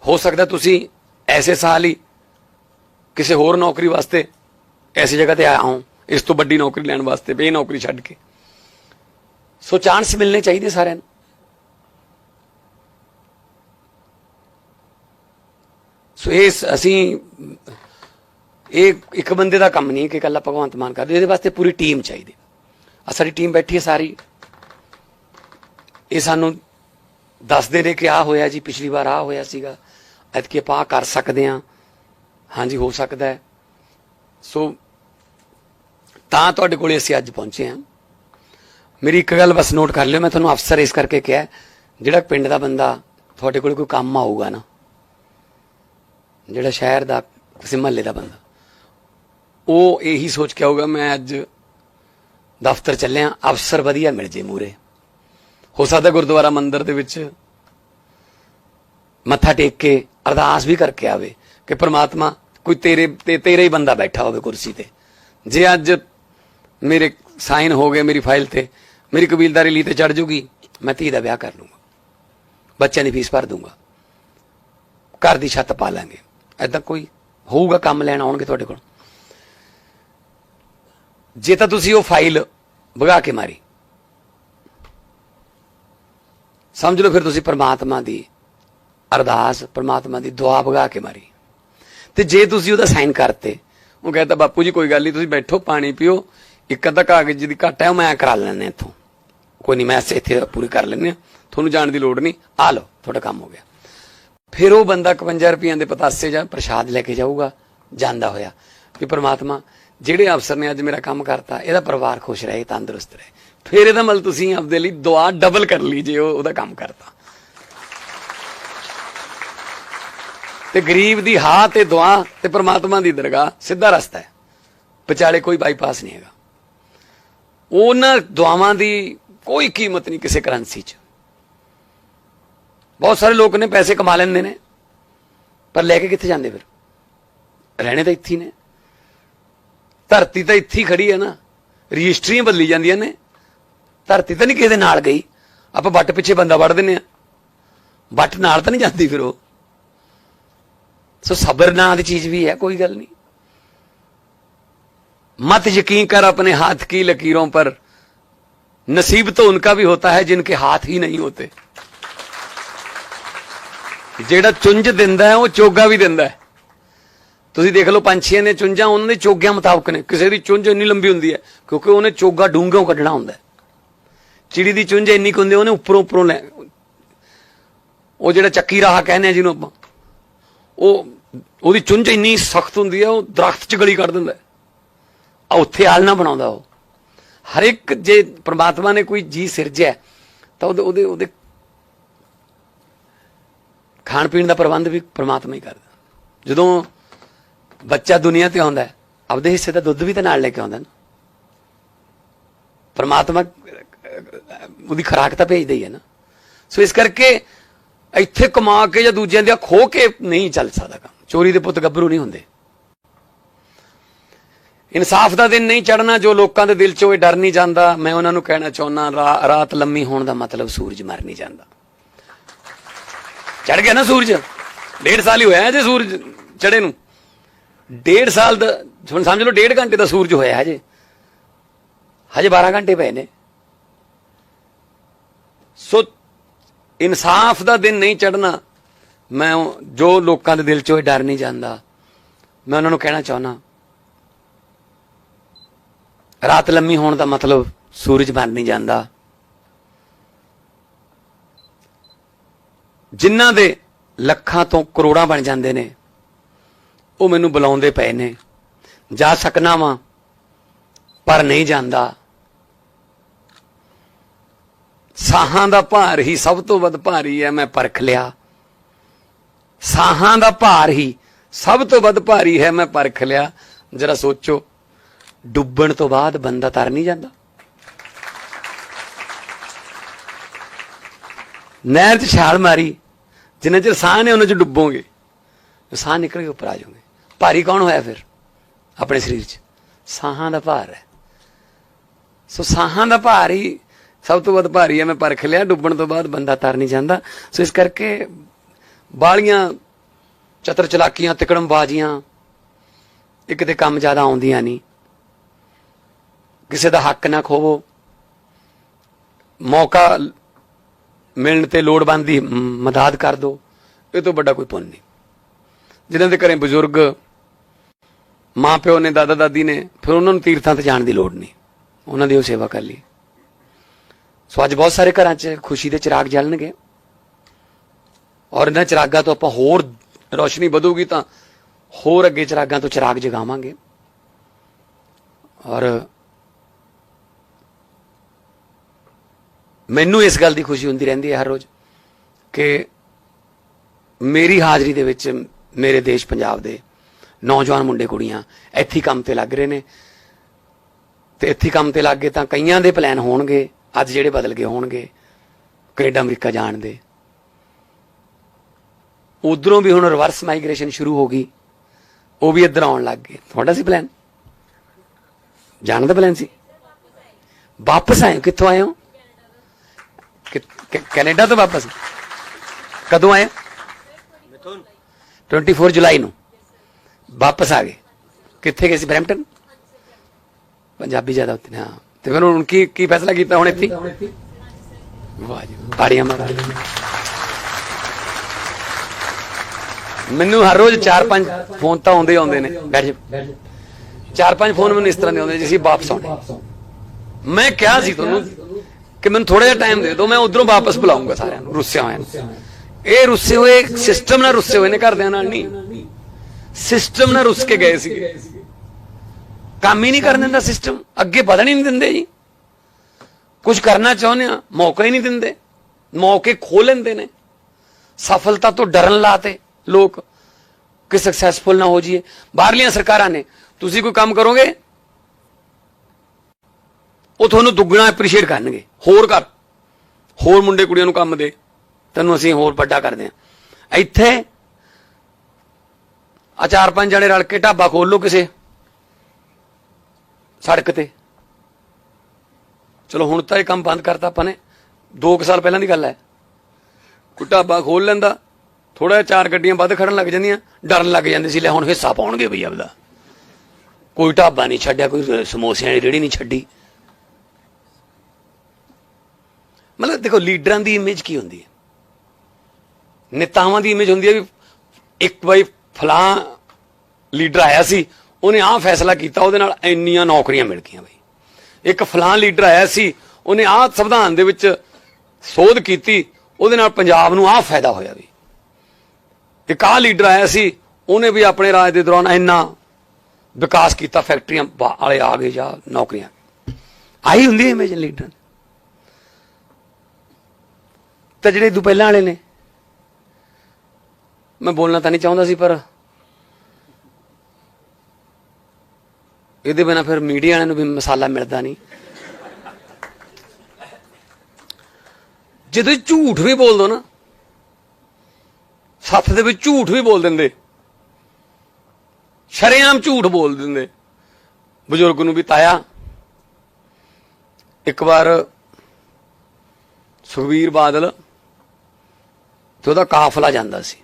S2: ਹੋ ਸਕਦਾ ਤੁਸੀਂ ਐਸੇ ਸਾਲ ਹੀ ਕਿਸੇ ਹੋਰ ਨੌਕਰੀ ਵਾਸਤੇ, ਐਸੀ ਜਗ੍ਹਾ ਤੇ ਆਇਆ ਹਾਂ ਇਸ ਤੋਂ ਵੱਡੀ ਨੌਕਰੀ ਲੈਣ ਵਾਸਤੇ ਵੀ ਨੌਕਰੀ ਛੱਡ ਕੇ। ਸੋ ਚਾਂਸ ਮਿਲਨੇ ਚਾਹੀਦੇ ਸਾਰਿਆਂ ਨੂੰ। ਸੋ ਇਹ ਅਸੀਂ, ਇਹ ਇੱਕ ਬੰਦੇ ਦਾ ਕੰਮ ਨਹੀਂ ਕਿ ਇਕੱਲਾ ਭਗਵੰਤ ਮਾਨ ਕਰਦੇ। ਇਹਦੇ ਵਾਸਤੇ ਪੂਰੀ ਟੀਮ ਚਾਹੀਦੀ। ਆ ਸਾਡੀ ਟੀਮ ਬੈਠੀ ਹੈ ਸਾਰੀ। ਇਹ ਸਾਨੂੰ ਦੱਸਦੇ ਨੇ ਕਿ ਆ ਹੋਇਆ ਜੀ, ਪਿਛਲੀ ਵਾਰ ਆ ਹੋਇਆ ਸੀਗਾ। ਐਤਕੀ ਆਪਾਂ ਆਹ ਕਰ ਸਕਦੇ ਹਾਂ। ਹਾਂਜੀ, ਹੋ ਸਕਦਾ ਸੋ ਤਾਂ ਤੁਹਾਡੇ ਕੋਲੇ ਅਸੀਂ ਅੱਜ ਪਹੁੰਚੇ ਹਾਂ। ਮੇਰੀ ਇੱਕ ਗੱਲ ਬਸ ਨੋਟ ਕਰ ਲਿਓ, ਮੈਂ ਤੁਹਾਨੂੰ ਅਫਸਰ ਇਸ ਕਰਕੇ ਕਿਹਾ, ਜਿਹੜਾ ਪਿੰਡ ਦਾ ਬੰਦਾ ਤੁਹਾਡੇ ਕੋਲ ਕੋਈ ਕੰਮ ਆਊਗਾ ਨਾ, ਜਿਹੜਾ ਸ਼ਹਿਰ ਦਾ, ਕਿਸੇ ਮਹੱਲੇ ਦਾ ਬੰਦਾ, ਉਹ ਇਹੀ ਸੋਚ ਕੇ ਆਊਗਾ, ਮੈਂ ਅੱਜ ਦਫ਼ਤਰ ਚੱਲਿਆ, ਅਫਸਰ ਵਧੀਆ ਮਿਲ ਜੇ ਮੂਰੇ ਹੋ ਸਕਦਾ ਗੁਰਦੁਆਰਾ ਮੰਦਿਰ ਦੇ ਵਿੱਚ ਮੱਥਾ ਟੇਕ ਕੇ ਅਰਦਾਸ ਵੀ ਕਰਕੇ ਆਵੇ ਕਿ ਪ੍ਰਮਾਤਮਾ ਕੋਈ ਤੇਰੇ ਤੇ ਤੇਰਾ ਹੀ ਬੰਦਾ ਬੈਠਾ ਹੋਵੇ ਕੁਰਸੀ ਤੇ। ਜੇ ਅੱਜ ਮੇਰੇ ਸਾਈਨ ਹੋ ਗਏ ਮੇਰੀ ਫਾਈਲ ਤੇ ਮੇਰੀ ਕਬੀਲਦਾਰੀ ਲਈ ਤੇ ਚੜ ਜੂਗੀ। ਮੈਂ ਧੀ ਦਾ ਵਿਆਹ ਕਰ ਲੂੰਗਾ। ਬੱਚਿਆਂ ਦੀ ਫੀਸ ਭਰ ਦੂੰਗਾ। ਘਰ ਦੀ ਛੱਤ ਪਾ ਲਾਂਗੇ। ਐਦਾਂ ਕੋਈ ਹੋਊਗਾ ਕੰਮ ਲੈਣ ਆਉਣਗੇ ਤੁਹਾਡੇ ਕੋਲ। ਜੇ ਤਾਂ ਤੁਸੀਂ ਉਹ ਫਾਈਲ ਭਗਾ ਕੇ ਮਾਰੀ। ਸਮਝ ਲਓ ਫਿਰ ਤੁਸੀਂ ਪਰਮਾਤਮਾ ਦੀ ਅਰਦਾਸ, ਪਰਮਾਤਮਾ ਦੀ ਦੁਆ ਭਗਾ ਕੇ ਮਾਰੀ। ਤੇ ਜੇ ਤੁਸੀਂ ਉਹਦਾ ਸਾਈਨ ਕਰਤੇ, ਉਹ ਕਹਿੰਦਾ, ਬਾਪੂ ਜੀ, ਕੋਈ ਗੱਲ ਨਹੀਂ, ਤੁਸੀਂ ਬੈਠੋ, ਪਾਣੀ ਪੀਓ। ਇੱਕ ਅੱਧਾ ਕਾਗਜ਼ ਦੀ ਘੱਟ ਹੈ, ਉਹ ਮੈਂ ਕਰਾ ਲੈਣੇ ਇੱਥੋਂ। ਕੋਈ ਨਹੀਂ ਮੈਂ ਇੱਥੇ ਪੂਰੀ ਕਰ ਲੈਂਦੇ ਲੈਣੇ ਤੁਹਾਨੂੰ ਜਾਣ ਦੀ ਲੋੜ ਨਹੀਂ ਆ ਲਓ, ਤੁਹਾਡਾ ਕੰਮ ਹੋ ਗਿਆ। ਫਿਰ ਉਹ ਬੰਦਾ 51 ਰੁਪਈਆਂ ਦੇ ਪਤਾਸੇ ਜਾਂ ਪ੍ਰਸ਼ਾਦ ਲੈ ਕੇ ਜਾਊਗਾ, ਜਾਂਦਾ ਹੋਇਆ। ਵੀ ਪ੍ਰਮਾਤਮਾ, ਜਿਹੜੇ ਅਫਸਰ ਨੇ ਅੱਜ ਮੇਰਾ ਕੰਮ ਕਰਤਾ, ਇਹਦਾ ਪਰਿਵਾਰ ਖੁਸ਼ ਰਹੇ, ਤੰਦਰੁਸਤ ਰਹੇ। ਫਿਰ ਇਹਦਾ ਮਤਲਬ ਤੁਸੀਂ ਆਪਦੇ ਲਈ ਦੁਆ ਡਬਲ ਕਰ ਲਈ ਜੇ ਉਹ ਉਹਦਾ ਕੰਮ ਕਰਤਾ। ਤੇ ਗਰੀਬ ਦੀ ਹਾਂ ਤੇ ਦੁਆ ਤੇ ਪ੍ਰਮਾਤਮਾ ਦੀ ਦਰਗਾਹ ਸਿੱਧਾ ਰਸਤਾ ਹੈ। ਵਿਚਾਲੇ ਕੋਈ ਬਾਈਪਾਸ ਨਹੀਂ ਹੈਗਾ। ਉਹਨਾਂ ਦੁਆਵਾਂ ਦੀ ਕੋਈ ਕੀਮਤ ਨਹੀਂ ਕਿਸੇ ਕਰੰਸੀ 'ਚ। ਬਹੁਤ ਸਾਰੇ ਲੋਕ ਨੇ, ਪੈਸੇ ਕਮਾ ਲੈਂਦੇ ਨੇ, ਪਰ ਲੈ ਕੇ ਕਿੱਥੇ ਜਾਂਦੇ ਫਿਰ? ਰਹਿਣੇ ਤਾਂ ਇੱਥੇ ਨੇ। ਧਰਤੀ ਤਾਂ ਇੱਥੇ ਖੜੀ ਹੈ ਨਾ। ਰਜਿਸਟਰੀਆਂ ਬਦਲੀ ਜਾਂਦੀਆਂ ਨੇ। ਧਰਤੀ ਤਾਂ ਨਹੀਂ ਕਿਸੇ ਦੇ ਨਾਲ ਗਈ। ਆਪਾਂ ਵੱਟ ਪਿੱਛੇ ਬੰਦਾ ਵੜ ਦਿੰਨੇ ਆ ਵੱਟ ਨਾਲ ਤਾਂ ਨਹੀਂ ਜਾਂਦੀ ਫਿਰ ਉਹ। ਸੋ ਸਬਰ ਨਾਂ ਦੀ ਚੀਜ਼ ਵੀ ਹੈ, ਕੋਈ ਗੱਲ ਨਹੀਂ। ਮਤ ਯਕੀਨ ਕਰ ਆਪਣੇ ਹੱਥ ਕੀ ਲਕੀਰੋਂ ਪਰ नसीब तो उनका भी होता है जिनके हाथ ही नहीं होते ਜਿਹੜਾ ਚੁੰਝ ਦਿੰਦਾ ਹੈ ਉਹ ਚੋਗਾ ਵੀ ਦਿੰਦਾ ਹੈ ਤੁਸੀਂ ਦੇਖ ਲਓ ਪੰਛੀਆਂ ਨੇ ਚੁੰਝਾਂ ਉਹਨਾਂ ਦੇ ਚੋਗਿਆਂ ਮੁਤਾਬਕ ਨੇ ਕਿਸੇ ਦੀ ਚੁੰਝ ਇੰਨੀ ਲੰਬੀ ਹੁੰਦੀ ਹੈ ਕਿਉਂਕਿ ਉਹਨੇ ਚੋਗਾ ਡੂੰਘੋਂ ਕੱਢਣਾ ਹੁੰਦਾ ਹੈ ਚਿੜੀ ਦੀ ਚੁੰਝ ਇੰਨੀ ਕੁ ਹੁੰਦੀ ਹੈ, ਉਹਨੇ ਉੱਪਰੋਂ ਉੱਪਰੋਂ ਲੈ ਉਹ ਜਿਹੜਾ ਚੱਕੀ ਰਾਹ ਕਹਿੰਦੇ ਆ ਜਿਹਨੂੰ ਆਪਾਂ ਉਹ ਉਹਦੀ ਚੁੰਝ ਇੰਨੀ ਸਖਤ ਹੁੰਦੀ ਹੈ ਉਹ ਦਰਖਤ 'ਚ ਗਲੀ ਕੱਢ ਦਿੰਦਾ ਹੈ ਆ ਉੱਥੇ ਆਲਣਾ ਬਣਾਉਂਦਾ ਉਹ ਹਰ ਇੱਕ ਜੇ ਪ੍ਰਮਾਤਮਾ ਨੇ ਕੋਈ ਜੀ ਸਿਰਜਿਆ ਤਾਂ ਉਹਦੇ ਉਹਦੇ ਉਹਦੇ ਖਾਣ ਪੀਣ ਦਾ ਪ੍ਰਬੰਧ ਵੀ ਪ੍ਰਮਾਤਮਾ ਹੀ ਕਰਦਾ। ਜਦੋਂ ਬੱਚਾ ਦੁਨੀਆ ਤੇ ਆਉਂਦਾ ਹੈ, ਆਪਦੇ ਹਿੱਸੇ ਦਾ ਦੁੱਧ ਵੀ ਤਾਂ ਨਾਲ ਲੈ ਕੇ ਆਉਂਦਾ ਨਾ। ਪ੍ਰਮਾਤਮਾ, ਉਹਦੀ ਖੁਰਾਕ ਤਾਂ ਭੇਜਦਾ ਹੀ ਹੈ ਨਾ। ਸੋ ਇਸ ਕਰਕੇ ਇੱਥੇ ਕਮਾ ਕੇ ਜਾਂ ਦੂਜਿਆਂ ਦੇ ਖੋ ਕੇ ਨਹੀਂ ਚੱਲ ਸਕਦਾ ਕੰਮ। ਚੋਰੀ ਦੇ ਪੁੱਤ ਗੱਭਰੂ ਨਹੀਂ ਹੁੰਦੇ। ਇਨਸਾਫ ਦਾ ਦਿਨ ਨਹੀਂ ਚੜਨਾ ਜੋ ਲੋਕਾਂ ਦੇ ਦਿਲ 'ਚੋਂ ਇਹ ਡਰ ਨਹੀਂ ਜਾਂਦਾ। ਮੈਂ ਉਹਨਾਂ ਨੂੰ ਕਹਿਣਾ ਚਾਹੁੰਦਾ, ਰਾ- ਰਾਤ ਲੰਮੀ ਹੋਣ ਦਾ ਮਤਲਬ ਸੂਰਜ ਮਰ ਨਹੀਂ ਜਾਂਦਾ। ਚੜ ਗਿਆ ਨਾ ਸੂਰਜ? ਡੇਢ ਸਾਲ ਹੀ ਹੋਇਆ ਜੇ ਸੂਰਜ ਚੜੇ ਨੂੰ। ਡੇਢ ਸਾਲ ਦਾ, ਹੁਣ ਸਮਝ ਲਓ ਡੇਢ ਘੰਟੇ ਦਾ ਸੂਰਜ ਹੋਇਆ ਹਜੇ। ਹਜੇ 12 ਘੰਟੇ ਪਏ ਨੇ। ਸੋ ਇਨਸਾਫ ਦਾ ਦਿਨ ਨਹੀਂ ਚੜਨਾ ਮੈਂ ਉਹ- ਜੋ ਲੋਕਾਂ ਦੇ ਦਿਲ 'ਚੋਂ ਇਹ ਡਰ ਨਹੀਂ ਜਾਂਦਾ। ਮੈਂ ਉਹਨਾਂ ਨੂੰ ਕਹਿਣਾ ਚਾਹੁੰਦਾ ਰਾਤ ਲੰਮੀ ਹੋਣ ਦਾ ਮਤਲਬ ਸੂਰਜ ਬਣ ਨਹੀਂ ਜਾਂਦਾ। ਜਿਨ੍ਹਾਂ ਦੇ ਲੱਖਾਂ ਤੋਂ ਕਰੋੜਾਂ ਬਣ ਜਾਂਦੇ ਨੇ, ਉਹ ਮੈਨੂੰ ਬੁਲਾਉਂਦੇ ਪਏ ਨੇ। ਜਾ ਸਕਣਾ ਵਾਂ, ਪਰ ਨਹੀਂ ਜਾਂਦਾ। ਸਾਹਾਂ ਦਾ ਭਾਰ ਹੀ ਸਭ ਤੋਂ ਵੱਧ ਭਾਰੀ ਹੈ, ਮੈਂ ਪਰਖ ਲਿਆ। ਸਾਹਾਂ ਦਾ ਭਾਰ ਹੀ ਸਭ ਤੋਂ ਵੱਧ ਭਾਰੀ ਹੈ, ਮੈਂ ਪਰਖ ਲਿਆ। ਜਰਾ ਸੋਚੋ ਡੁੱਬਣ ਤੋਂ ਬਾਅਦ ਬੰਦਾ ਤਰ ਨਹੀਂ ਜਾਂਦਾ। ਨਹਿਰ 'ਚ ਛਾਲ ਮਾਰੀ, ਜਿੰਨਾ ਚਿਰ ਸਾਹ ਨੇ ਉਹਨਾਂ 'ਚ ਡੁੱਬੋਗੇ। ਸਾਹ ਨਿਕਲ ਕੇ ਉੱਪਰ ਆ ਜਾਓਗੇ। ਭਾਰੀ ਕੌਣ ਹੋਇਆ ਫਿਰ? ਆਪਣੇ ਸਰੀਰ 'ਚ। ਸਾਹਾਂ ਦਾ ਭਾਰ ਹੈ। ਸੋ ਸਾਹਾਂ ਦਾ ਭਾਰ ਹੀ ਸਭ ਤੋਂ ਵੱਧ ਭਾਰੀ ਹੈ। ਮੈਂ ਪਰਖ ਲਿਆ, ਡੁੱਬਣ ਤੋਂ ਬਾਅਦ ਬੰਦਾ ਤਰ ਨਹੀਂ ਜਾਂਦਾ। ਸੋ ਇਸ ਕਰਕੇ ਬਾਲੀਆਂ ਚਤਰ ਚਲਾਕੀਆਂ ਤਿਕੜਮ ਬਾਜ਼ੀਆਂ ਇੱਕ ਤੇ ਕੰਮ ਜ਼ਿਆਦਾ ਆਉਂਦੀਆਂ ਨਹੀਂ। ਕਿਸੇ ਦਾ ਹੱਕ ਨਾ ਖੋਵੋ। ਮੌਕਾ ਮਿਲਣ ਤੇ ਲੋੜਵੰਦ ਦੀ ਮ- ਮਦਦ ਕਰ ਦਿਓ ਇਹ ਤੋਂ ਵੱਡਾ ਕੋਈ ਪੁੰਨ ਨਹੀਂ। ਜਿਨ੍ਹਾਂ ਦੇ ਘਰੇ ਬਜ਼ੁਰਗ ਮਾਂ ਪਿਓ ਨੇ ਦਾਦਾ ਦਾਦੀ ਨੇ, ਫਿਰ ਉਹਨਾਂ ਨੂੰ ਤੀਰਥਾਂ ਤੇ ਜਾਣ ਦੀ ਲੋੜ ਨਹੀਂ। ਉਹਨਾਂ ਦੀ ਉਹ ਸੇਵਾ ਕਰ ਲਈ। ਸੋ ਅੱਜ ਬਹੁਤ ਸਾਰੇ ਘਰਾਂ 'ਚ ਖੁਸ਼ੀ ਦੇ ਚਿਰਾਗ ਜਲਣਗੇ। ਔਰ ਇਹਨਾਂ ਚਿਰਾਗਾਂ ਤੋਂ ਆਪਾਂ ਹੋਰ ਰੋਸ਼ਨੀ ਵਧੂਗੀ ਤਾਂ ਹੋਰ ਅੱਗੇ ਚਿਰਾਗਾਂ ਤੋਂ ਚਿਰਾਗ ਜਗਾਵਾਂਗੇ। ਔਰ ਮੈਨੂੰ ਇਸ ਗੱਲ ਦੀ ਖੁਸ਼ੀ ਹੁੰਦੀ ਰਹਿੰਦੀ ਹੈ ਹਰ ਰੋਜ਼ ਕਿ ਮੇਰੀ ਹਾਜ਼ਰੀ ਦੇ ਵਿੱਚ ਮੇਰੇ ਦੇਸ਼ ਪੰਜਾਬ ਦੇ ਨੌਜਵਾਨ ਮੁੰਡੇ ਕੁੜੀਆਂ ਇੱਥੇ ਕੰਮ ਤੇ ਲੱਗ ਰਹੇ ਨੇ। ਤੇ ਇੱਥੇ ਕੰਮ ਤੇ ਲੱਗ ਗਏ ਤਾਂ ਕਈਆਂ ਦੇ ਪਲਾਨ ਹੋਣਗੇ, ਅੱਜ ਜਿਹੜੇ ਬਦਲ ਗਏ ਹੋਣਗੇ, ਕੈਨੇਡਾ, ਅਮਰੀਕਾ ਜਾਣ ਦੇ। ਉਧਰੋਂ ਵੀ ਹੁਣ ਰਿਵਰਸ ਮਾਈਗ੍ਰੇਸ਼ਨ ਸ਼ੁਰੂ ਹੋ ਗਈ, ਉਹ ਵੀ ਇੱਧਰ ਆਉਣ ਲੱਗ ਗਏ। ਤੁਹਾਡਾ ਸੀ ਪਲਾਨ ਜਾਣ ਦਾ ਪਲਾਨ ਸੀ? ਵਾਪਸ ਆਏ ਕਿੱਥੋਂ ਆਏ ਹੋ? ਕੈਨੇਡਾ ਤੋਂ ਵਾਪਸ। ਕਦੋਂ ਆਏ? ਮਿਥੁਨ। 24 ਜੁਲਾਈ ਨੂੰ। ਵਾਪਸ ਆ ਗਏ। ਕਿੱਥੇ ਗਏ ਸੀ? ਬਰੈਂਪਟਨ? ਪੰਜਾਬੀ ਜ਼ਿਆਦਾ ਹੁੰਦੇ ਨੇ ਹਾਂ। ਤੇ ਫਿਰ ਹੁਣ ਕੀ ਕੀ ਫੈਸਲਾ ਕੀਤਾ ਹੁਣ ਇੱਥੇ? ਵਾਹ ਜੀ ਤਾੜੀਆਂ ਮਾਰਾ ਮੈਨੂੰ ਹਰ ਰੋਜ਼ 4-5 ਫੋਨ ਤਾਂ ਆਉਂਦੇ ਆਉਂਦੇ ਨੇ। ਬੈਠ ਜਾ। ਚਾਰ ਪੰਜ ਫੋਨ ਮੈਨੂੰ ਇਸ ਤਰ੍ਹਾਂ ਦੇ ਆਉਂਦੇ ਜੀ ਅਸੀਂ ਵਾਪਸ ਆਉਣੇ ਮੈਂ ਕਿਹਾ ਸੀ ਤੁਹਾਨੂੰ ਕਿ ਮੈਨੂੰ ਥੋੜਾ ਜਿਹਾ ਟਾਈਮ ਦੇ ਦਿਓ, ਮੈਂ ਉਧਰੋਂ ਵਾਪਸ ਬੁਲਾਉਂਗਾ ਸਾਰਿਆਂ ਨੂੰ, ਰੁੱਸੇ ਹੋਏ ਇਹ ਰੁੱਸੇ ਹੋਏ ਸਿਸਟਮ ਨਾਲ ਰੁੱਸੇ ਹੋਏ ਨੇ ਘਰਦਿਆਂ ਨਾਲ ਨਹੀਂ। ਸਿਸਟਮ ਨਾਲ ਰੁੱਸ ਕੇ ਗਏ ਸੀ ਕੰਮ ਹੀ ਨਹੀਂ ਕਰਨ ਦਿੰਦਾ ਸਿਸਟਮ ਅੱਗੇ ਵਧਣ ਹੀ ਨਹੀਂ ਦਿੰਦੇ ਜੀ। ਕੁਝ ਕਰਨਾ ਚਾਹੁੰਦੇ ਆ, ਮੌਕਾ ਹੀ ਨਹੀਂ ਦਿੰਦੇ। ਮੌਕੇ ਖੋਹ ਲੈਂਦੇ ਨੇ। ਸਫਲਤਾ ਤੋਂ ਡਰਨ ਲਾਤੇ ਲੋਕ, ਕਿ ਸਕਸੈਸਫੁਲ ਨਾ ਹੋ ਜਾਈਏ। ਬਾਹਰਲੀਆਂ ਸਰਕਾਰਾਂ ਨੇ, ਤੁਸੀਂ ਕੋਈ ਕੰਮ ਕਰੋਗੇ? ਉਹ ਤੁਹਾਨੂੰ ਦੁੱਗਣਾ ਐਪਰੀਸ਼ੀਏਟ ਕਰਨਗੇ। ਹੋਰ ਕਰ। ਹੋਰ ਮੁੰਡੇ ਕੁੜੀਆਂ ਨੂੰ ਕੰਮ ਦੇ। ਤੈਨੂੰ ਅਸੀਂ ਹੋਰ ਵੱਡਾ ਕਰਦੇ ਆ ਇੱਥੇ ਆ ਚਾਰ ਪੰਜ ਜਣੇ ਰਲ ਕੇ ਢਾਬਾ ਖੋਲ ਲਓ ਕਿਸੇ ਸੜਕ ਤੇ। ਚਲੋ ਹੁਣ ਤਾਂ ਇਹ ਕੰਮ ਬੰਦ ਕਰਤਾ ਆਪਾਂ ਨੇ। 2 ਸਾਲ ਪਹਿਲਾਂ ਦੀ ਗੱਲ ਹੈ। ਕੋਈ ਢਾਬਾ ਖੋਲ ਲੈਂਦਾ ਥੋੜਾ ਜਿਹਾ ਚਾਰ ਗੱਡੀਆਂ ਵੱਧ ਖੜਨ ਲੱਗ ਜਾਂਦੀਆਂ, ਡਰਨ ਲੱਗ ਜਾਂਦੇ ਸੀ, ਲੈ ਹੁਣ ਹਿੱਸਾ ਪਾਉਣਗੇ ਬਈ ਆਪਦਾ। ਕੋਈ ਢਾਬਾ ਨਹੀਂ ਛੱਡਿਆ, ਕੋਈ ਸਮੋਸਿਆਂ ਦੀ ਰੇੜੀ ਨਹੀਂ ਛੱਡੀ। ਮਤਲਬ ਦੇਖੋ ਲੀਡਰਾਂ ਦੀ ਇਮੇਜ ਕੀ ਹੁੰਦੀ ਹੈ? ਨੇਤਾਵਾਂ ਦੀ ਇਮੇਜ ਹੁੰਦੀ ਹੈ ਵੀ ਇੱਕ ਵਾਰੀ ਫਲਾਂ ਲੀਡਰ ਆਇਆ ਸੀ, ਉਹਨੇ ਆਹ ਫੈਸਲਾ ਕੀਤਾ, ਉਹਦੇ ਨਾਲ ਇੰਨੀਆਂ ਨੌਕਰੀਆਂ ਮਿਲ ਗਈਆਂ ਬਈ। ਇੱਕ ਫਲਾਂ ਲੀਡਰ ਆਇਆ ਸੀ, ਉਹਨੇ ਆਹ ਸੰਵਿਧਾਨ ਦੇ ਵਿੱਚ ਸੋਧ ਕੀਤੀ, ਉਹਦੇ ਨਾਲ ਪੰਜਾਬ ਨੂੰ ਆਹ ਫਾਇਦਾ ਹੋਇਆ ਵੀ ਇੱਕ ਆਹ ਲੀਡਰ ਆਇਆ ਸੀ, ਉਹਨੇ ਵੀ ਆਪਣੇ ਰਾਜ ਦੇ ਦੌਰਾਨ ਇੰਨਾ ਵਿਕਾਸ ਕੀਤਾ, ਫੈਕਟਰੀਆਂ ਵਾਲੇ ਆ ਗਏ ਜਾਂ ਨੌਕਰੀਆਂ। ਆਹੀ ਹੁੰਦੀ ਹੈ ਇਮੇਜ ਲੀਡਰ ਤਾਂ ਜਿਹੜੇ ਤੋਂ ਪਹਿਲਾਂ ਵਾਲੇ ਨੇ। ਮੈਂ ਬੋਲਣਾ ਤਾਂ ਨਹੀਂ ਚਾਹੁੰਦਾ ਸੀ, ਪਰ ਇਹਦੇ ਬਿਨਾ ਫਿਰ ਮੀਡੀਆ ਵਾਲਿਆਂ ਨੂੰ ਵੀ ਮਸਾਲਾ ਮਿਲਦਾ ਨਹੀਂ। ਜਦੋਂ ਝੂਠ ਵੀ ਬੋਲ ਦੋ ਨਾ, ਸੱਥ ਦੇ ਵਿੱਚ ਝੂਠ ਵੀ ਬੋਲ ਦਿੰਦੇ। ਸ਼ਰੇਆਮ ਝੂਠ ਬੋਲ ਦਿੰਦੇ। ਬਜ਼ੁਰਗ ਨੂੰ ਵੀ ਤਾਇਆ। ਇੱਕ ਵਾਰ ਸੁਖਵੀਰ ਬਾਦਲ ਤੇ ਉਹਦਾ ਕਾਫਲਾ ਜਾਂਦਾ ਸੀ।